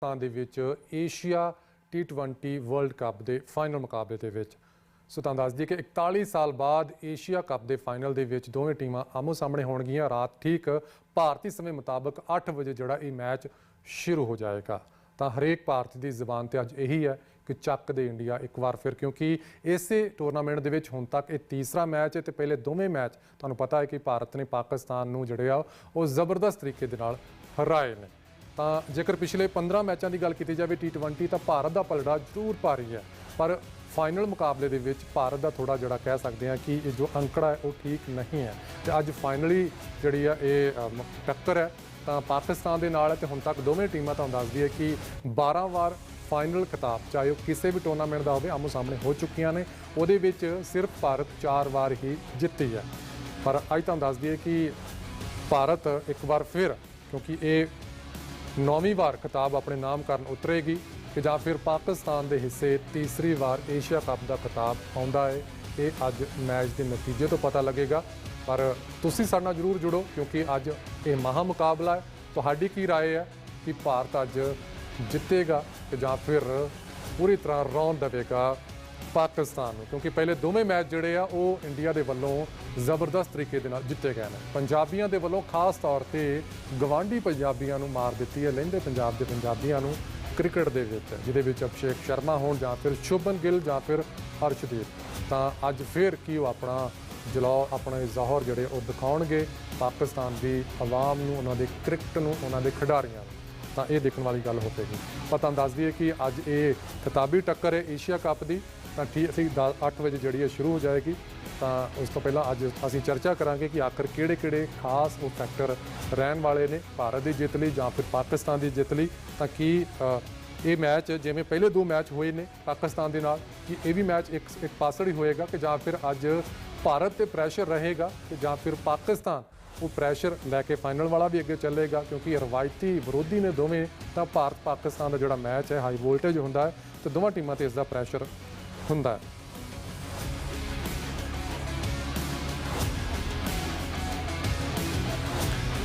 ਪਾਕਿਸਤਾਨ ਦੇ ਵਿੱਚ Asia T20 world cup ਦੇ ਫਾਈਨਲ ਮੁਕਾਬਲੇ ਦੇ ਵਿੱਚ। ਸੋ ਤੁਹਾਨੂੰ ਦੱਸ ਦਈਏ ਕਿ 41 ਸਾਲ ਬਾਅਦ ਏਸ਼ੀਆ ਕੱਪ ਦੇ ਫਾਈਨਲ ਦੇ ਵਿੱਚ ਦੋਵੇਂ ਟੀਮਾਂ ਆਮੋ ਸਾਹਮਣੇ ਹੋਣਗੀਆਂ। ਰਾਤ ਠੀਕ ਭਾਰਤੀ ਸਮੇਂ ਮੁਤਾਬਕ 8 ਵਜੇ ਜਿਹੜਾ ਇਹ ਮੈਚ ਸ਼ੁਰੂ ਹੋ ਜਾਏਗਾ। ਤਾਂ ਹਰੇਕ ਭਾਰਤੀ ਦੀ ਜ਼ੁਬਾਨ ਤੇ ਅੱਜ ਇਹੀ ਹੈ ਕਿ ਚੱਕ ਦੇ ਇੰਡੀਆ ਇੱਕ ਵਾਰ ਫਿਰ, ਕਿਉਂਕਿ ਇਸੇ ਟੂਰਨਾਮੈਂਟ ਦੇ ਵਿੱਚ ਹੁਣ ਤੱਕ ਇਹ ਤੀਸਰਾ ਮੈਚ ਹੈ ਤੇ ਪਹਿਲੇ ਦੋਵੇਂ ਮੈਚ ਤੁਹਾਨੂੰ ਪਤਾ ਹੈ ਕਿ ਭਾਰਤ ਨੇ ਪਾਕਿਸਤਾਨ ਨੂੰ ਜਿਹੜੇ ਆ ਉਹ ਜ਼ਬਰਦਸਤ ਤਰੀਕੇ ਦੇ ਨਾਲ ਹਰਾਏ ਨੇ। ਤਾਂ ਜੇਕਰ ਪਿਛਲੇ 15 ਮੈਚਾਂ ਦੀ ਗੱਲ ਕੀਤੀ ਜਾਵੇ T20 ਤਾਂ ਭਾਰਤ ਦਾ ਪਲੜਾ ਜ਼ਰੂਰ ਭਾਰੀ ਹੈ। ਪਰ ਫਾਈਨਲ ਮੁਕਾਬਲੇ ਦੇ ਵਿੱਚ ਭਾਰਤ ਦਾ ਥੋੜਾ ਜਿਹੜਾ ਕਹਿ ਸਕਦੇ ਹਾਂ ਕਿ ਇਹ ਜੋ ਅੰਕੜਾ ਹੈ ਉਹ ਠੀਕ ਨਹੀਂ ਹੈ। ਤੇ ਅੱਜ ਫਾਈਨਲੀ ਜਿਹੜੀ ਆ ਇਹ ਅ, ਟੱਕਰ ਹੈ ਤਾਂ ਪਾਕਿਸਤਾਨ ਦੇ ਨਾਲ ਹੈ ਤੇ ਹੁਣ ਤੱਕ ਦੋਵੇਂ ਟੀਮਾਂ ਤੁਹਾਨੂੰ ਦੱਸਦੀ ਹੈ ਕਿ 12 ਵਾਰ ਫਾਈਨਲ ਖਿਤਾਬ ਚਾਹੇ ਉਹ ਕਿਸੇ ਵੀ ਟੂਰਨਾਮੈਂਟ ਦਾ ਹੋਵੇ ਆਮੋ ਸਾਹਮਣੇ ਹੋ ਚੁੱਕੀਆਂ ਨੇ। ਉਹਦੇ ਵਿੱਚ ਸਿਰਫ ਭਾਰਤ 4 ਵਾਰ ਹੀ ਜਿੱਤੀ ਹੈ। ਪਰ ਅੱਜ ਤੁਹਾਨੂੰ ਦੱਸਦੀ ਹੈ ਕਿ ਭਾਰਤ ਇੱਕ ਵਾਰ ਫਿਰ ਕਿਉਂਕਿ ਇਹ ਨੌਵੀਂ ਵਾਰ ਖਿਤਾਬ ਆਪਣੇ ਨਾਮ ਕਰਨ ਉਤਰੇਗੀ ਕਿ ਜਾਂ ਫਿਰ ਪਾਕਿਸਤਾਨ ਦੇ ਹਿੱਸੇ ਤੀਸਰੀ ਵਾਰ ਏਸ਼ੀਆ ਕੱਪ ਦਾ ਖਿਤਾਬ ਆਉਂਦਾ ਹੈ ਇਹ ਅੱਜ ਮੈਚ ਦੇ ਨਤੀਜੇ ਤੋਂ ਪਤਾ ਲੱਗੇਗਾ ਪਰ ਤੁਸੀਂ ਸਾਡੇ ਨਾਲ ਜਰੂਰ ਜੁੜੋ ਕਿਉਂਕਿ ਅੱਜ ਇਹ ਮਹਾ ਮੁਕਾਬਲਾ ਹੈ ਤੁਹਾਡੀ ਕੀ رائے ਹੈ ਕਿ ਭਾਰਤ ਅੱਜ ਜਿੱਤੇਗਾ ਕਿ ਜਾਂ ਫਿਰ ਪੂਰੀ ਤਰ੍ਹਾਂ ਰੌਣ ਦੇਵੇਗਾ ਪਾਕਿਸਤਾਨ ਨੂੰ, ਕਿਉਂਕਿ ਪਹਿਲੇ ਦੋਵੇਂ ਮੈਚ ਜਿਹੜੇ ਆ, ਉਹ ਇੰਡੀਆ ਦੇ ਵੱਲੋਂ ਜ਼ਬਰਦਸਤ ਤਰੀਕੇ ਦੇ ਨਾਲ ਜਿੱਤੇ ਗਏ ਨੇ। ਪੰਜਾਬੀਆਂ ਦੇ ਵੱਲੋਂ ਖਾਸ ਤੌਰ ਤੇ ਗਵਾਂਢੀ ਪੰਜਾਬੀਆਂ ਨੂੰ ਮਾਰ ਦਿੱਤੀ ਹੈ, ਲਹਿੰਦੇ ਪੰਜਾਬ ਦੇ ਪੰਜਾਬੀਆਂ ਨੂੰ ਕ੍ਰਿਕਟ ਦੇ ਵਿੱਚ, ਜਿਹਦੇ ਵਿੱਚ ਅਭਿਸ਼ੇਕ ਸ਼ਰਮਾ ਹੋਣ ਜਾਂ ਫਿਰ ਸ਼ੁਭਨ ਗਿੱਲ ਜਾਂ ਫਿਰ ਹਰਸ਼ਦੀਪ। ਤਾਂ ਅੱਜ ਫਿਰ ਕੀ ਉਹ ਆਪਣਾ ਜਲਾਉ ਆਪਣੇ ਜ਼ਾਹਰ ਜਿਹੜੇ ਉਹ ਦਿਖਾਉਣਗੇ, ਪਾਕਿਸਤਾਨ ਦੀ ਆਵਾਮ ਨੂੰ, ਉਹਨਾਂ ਦੇ ਕ੍ਰਿਕਟ ਨੂੰ, ਉਹਨਾਂ ਦੇ ਖਿਡਾਰੀਆਂ ਨੂੰ। ਤਾਂ ਇਹ ਦੇਖਣ ਵਾਲੀ ਗੱਲ ਹੋਵੇਗੀ ਪਤਾ ਦੱਸ ਦਈਏ ਕਿ ਅੱਜ ਇਹ ਖਿਤਾਬੀ ਟੱਕਰ ਹੈ ਏਸ਼ੀਆ ਕੱਪ ਦੀ। ਤਾਂ ਠੀਕ, ਅਸੀਂ 8 ਵਜੇ ਜਿਹੜੀ ਹੈ ਸ਼ੁਰੂ ਹੋ ਜਾਏਗੀ, ਤਾਂ ਉਸ ਤੋਂ ਪਹਿਲਾਂ ਅੱਜ ਅਸੀਂ ਚਰਚਾ ਕਰਾਂਗੇ ਕਿ ਆਖਰ ਕਿਹੜੇ-ਕਿਹੜੇ ਖਾਸ ਉਹ ਫੈਕਟਰ ਰਹਿਣ ਵਾਲੇ ਨੇ, ਭਾਰਤ ਦੀ ਜਿੱਤ ਲਈ ਜਾਂ ਫਿਰ ਪਾਕਿਸਤਾਨ ਦੀ ਜਿੱਤ ਲਈ, ਤਾਂ ਕੀ ਇਹ ਮੈਚ ਜਿਵੇਂ ਪਹਿਲੇ ਦੋ ਮੈਚ ਹੋਏ ਨੇ ਪਾਕਿਸਤਾਨ ਦੇ ਨਾਲ, ਕਿ ਇਹ ਵੀ ਮੈਚ ਇੱਕ ਇੱਕ ਪਾਸੜ ਹੀ ਹੋਏਗਾ ਕਿ ਜਾਂ ਫਿਰ ਅੱਜ ਭਾਰਤ ਤੇ ਪ੍ਰੈਸ਼ਰ ਰਹੇਗਾ ਕਿ ਜਾਂ ਫਿਰ ਪਾਕਿਸਤਾਨ ਉਹ ਪ੍ਰੈਸ਼ਰ ਲੈ ਕੇ ਫਾਈਨਲ ਵਾਲਾ ਵੀ ਅੱਗੇ ਚੱਲੇਗਾ, ਕਿਉਂਕਿ ਰਵਾਇਤੀ ਵਿਰੋਧੀ ਨੇ ਦੋਵੇਂ, ਤਾਂ ਭਾਰਤ ਪਾਕਿਸਤਾਨ ਦਾ ਜਿਹੜਾ ਮੈਚ ਹੈ ਹਾਈ ਵੋਲਟੇਜ ਹੁੰਦਾ ਹੈ, ਤੇ ਦੋਵਾਂ ਟੀਮਾਂ ਤੇ ਇਸ ਦਾ ਪ੍ਰੈਸ਼ਰ ਹੁੰਦਾ ਹੈ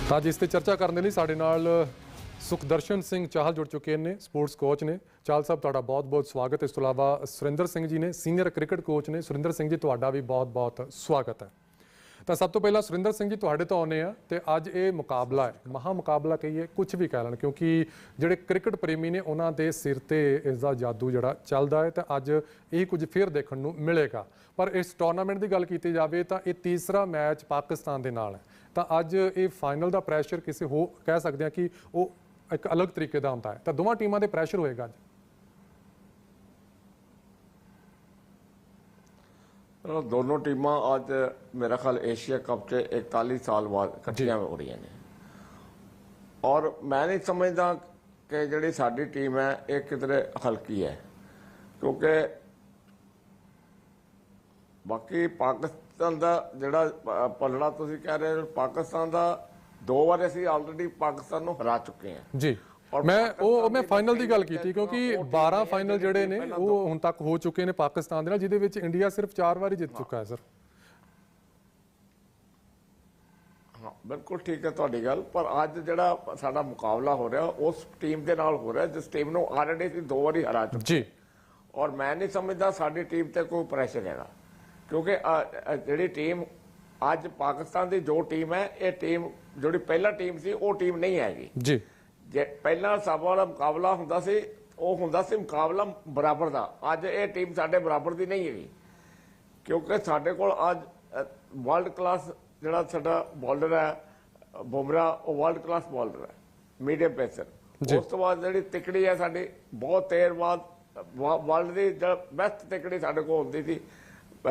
ਤਾਂ ਜਿਸ ਤੇ ਚਰਚਾ ਕਰਨ ਦੇ ਲਈ ਸਾਡੇ ਨਾਲ ਸੁਖਦਰਸ਼ਨ ਸਿੰਘ ਚਾਹਲ ਜੁੜ ਚੁੱਕੇ ਨੇ, ਸਪੋਰਟਸ ਕੋਚ ਨੇ। ਚਾਹਲ ਸਾਹਿਬ, ਤੁਹਾਡਾ ਬਹੁਤ-ਬਹੁਤ ਸਵਾਗਤ ਇਸ ਤੋਂ ਇਲਾਵਾ ਸੁਰਿੰਦਰ ਸਿੰਘ ਜੀ ਨੇ ਸੀਨੀਅਰ ਕ੍ਰਿਕਟ ਕੋਚ ਨੇ। ਸੁਰਿੰਦਰ ਸਿੰਘ ਜੀ, ਤੁਹਾਡਾ ਵੀ ਬਹੁਤ-ਬਹੁਤ ਸਵਾਗਤ ਹੈ। ਤਾਂ ਸਭ ਤੋਂ ਪਹਿਲਾਂ ਸੁਰਿੰਦਰ ਸਿੰਘ ਜੀ, ਤੁਹਾਡੇ ਤੋਂ ਆਉਨੇ ਆ ਤੇ ਅੱਜ ਇਹ ਮੁਕਾਬਲਾ ਹੈ। ਮਹਾ ਮੁਕਾਬਲਾ ਕਹੀਏ ਕੁਝ ਵੀ ਕਹਿ ਲੈਣ, ਕਿਉਂਕਿ ਜਿਹੜੇ ਕ੍ਰਿਕਟ ਪ੍ਰੇਮੀ ਨੇ, ਉਹਨਾਂ ਦੇ ਸਿਰ ਤੇ ਇਸ ਦਾ ਜਾਦੂ ਜਿਹੜਾ ਚੱਲਦਾ ਹੈ ਤਾਂ ਅੱਜ ਇਹ ਕੁਝ ਫੇਰ ਦੇਖਣ ਨੂੰ ਮਿਲੇਗਾ। ਪਰ ਇਸ ਟੂਰਨਾਮੈਂਟ ਦੀ ਗੱਲ ਕੀਤੀ ਜਾਵੇ ਤਾਂ ਇਹ ਤੀਸਰਾ ਮੈਚ ਪਾਕਿਸਤਾਨ ਦੇ ਨਾਲ ਹੈ। ਤਾਂ ਅੱਜ ਇਹ ਫਾਈਨਲ ਦਾ ਪ੍ਰੈਸ਼ਰ ਕਿਸੇ ਹੋ ਕਹਿ ਸਕਦੇ ਹਾਂ ਕਿ ਉਹ ਇੱਕ ਅਲੱਗ ਤਰੀਕੇ ਦਾ ਹੁੰਦਾ ਹੈ। ਤਾਂ ਦੋਵਾਂ ਟੀਮਾਂ ਦੇ ਪ੍ਰੈਸ਼ਰ ਹੋਏਗਾ ਅੱਜ। ਦੋਨੋਂ ਟੀਮਾਂ ਅੱਜ ਮੇਰਾ ਖਿਆਲ ਏਸ਼ੀਆ ਕੱਪ 'ਚ 41 ਸਾਲ ਬਾਅਦ ਇਕੱਠੀਆਂ ਹੋ ਰਹੀਆਂ ਨੇ। ਔਰ ਮੈਂ ਨਹੀਂ ਸਮਝਦਾ ਕਿ ਜਿਹੜੀ ਸਾਡੀ ਟੀਮ ਹੈ ਇਹ ਕਿਧਰੇ ਹਲਕੀ ਹੈ। ਕਿਉਂਕਿ ਬਾਕੀ ਪਾਕਿਸਤਾਨ ਦਾ ਜਿਹੜਾ ਪਲੜਾ ਤੁਸੀਂ ਕਹਿ ਰਹੇ ਹੋ ਪਾਕਿਸਤਾਨ ਦਾ ਦੋ ਵਾਰ ਅਸੀਂ ਆਲਰੇਡੀ ਪਾਕਿਸਤਾਨ ਨੂੰ ਹਰਾ ਚੁੱਕੇ ਹਾਂ। ਜੀ। ਮੈਂ ਉਹ ਮੈਂ ਫਾਈਨਲ ਦੀ ਗੱਲ ਕੀਤੀ ਕਿਉਂਕਿ ਉਹ ਟੀਮ 12 ਨੇ ਫਾਈਨਲ ਜਿਹੜੇ ਨੇ ਉਹ ਹੁਣ ਤੱਕ ਹੋ ਚੁੱਕੇ ਨੇ ਪਾਕਿਸਤਾਨ ਦੇ ਨਾਲ ਜਿਹਦੇ ਵਿੱਚ ਇੰਡੀਆ ਸਿਰਫ 4 ਵਾਰ ਜਿੱਤ ਚੁੱਕਾ ਹੈ ਸਰ। ਹਾਂ ਬਿਲਕੁਲ ਠੀਕ ਹੈ ਤੁਹਾਡੀ ਗੱਲ ਪਰ ਅੱਜ ਜਿਹੜਾ ਸਾਡਾ ਮੁਕਾਬਲਾ ਹੋ ਰਿਹਾ ਉਸ ਟੀਮ ਦੇ ਨਾਲ ਹੋ ਰਿਹਾ ਜਿਸ ਟੀਮ ਨੂੰ ਆਲਰੇਡੀ ਅਸੀਂ ਦੋ ਵਾਰੀ ਹਰਾ ਚੁੱਕੇ ਜੀ। ਔਰ ਮੈਂ ਨਹੀਂ ਸਮਝਦਾ ਸਾਡੀ ਟੀਮ ਤੇ ਕੋਈ ਪ੍ਰੈਸ਼ਰ ਹੈਗਾ ਕਿਉਂਕਿ ਜਿਹੜੀ ਟੀਮ ਅੱਜ ਪਾਕਿਸਤਾਨ ਦੀ ਜੋ ਟੀਮ ਹੈ ਇਹ ਟੀਮ ਜਿਹੜੀ ਪਹਿਲਾ ਟੀਮ ਸੀ ਉਹ ਟੀਮ ਨਹੀਂ ਹੈਗੀ। ਜੀ। ਜੇ ਪਹਿਲਾਂ ਸਭ ਵਾਲਾ ਮੁਕਾਬਲਾ ਹੁੰਦਾ ਸੀ ਉਹ ਹੁੰਦਾ ਸੀ ਮੁਕਾਬਲਾ ਬਰਾਬਰ ਦਾ। ਅੱਜ ਇਹ ਟੀਮ ਸਾਡੇ ਬਰਾਬਰ ਦੀ ਨਹੀਂ ਹੈਗੀ। ਕਿਉਂਕਿ ਸਾਡੇ ਕੋਲ ਅੱਜ ਵਰਲਡ ਕਲਾਸ ਜਿਹੜਾ ਸਾਡਾ ਬਾਲਰ ਹੈ ਬੁਮਰਾ ਉਹ ਵਰਲਡ ਕਲਾਸ ਬਾਲਰ ਹੈ। Medium pacer. ਉਸ ਤੋਂ ਬਾਅਦ ਜਿਹੜੀ ਤਿਕੜੀ ਹੈ ਸਾਡੀ ਬਹੁਤ ਦੇਰ ਬਾਅਦ ਵਰਲਡ ਦੀ ਜਿਹੜਾ ਬੈਸਟ ਤਿਕੜੀ ਸਾਡੇ ਕੋਲ ਹੁੰਦੀ ਸੀ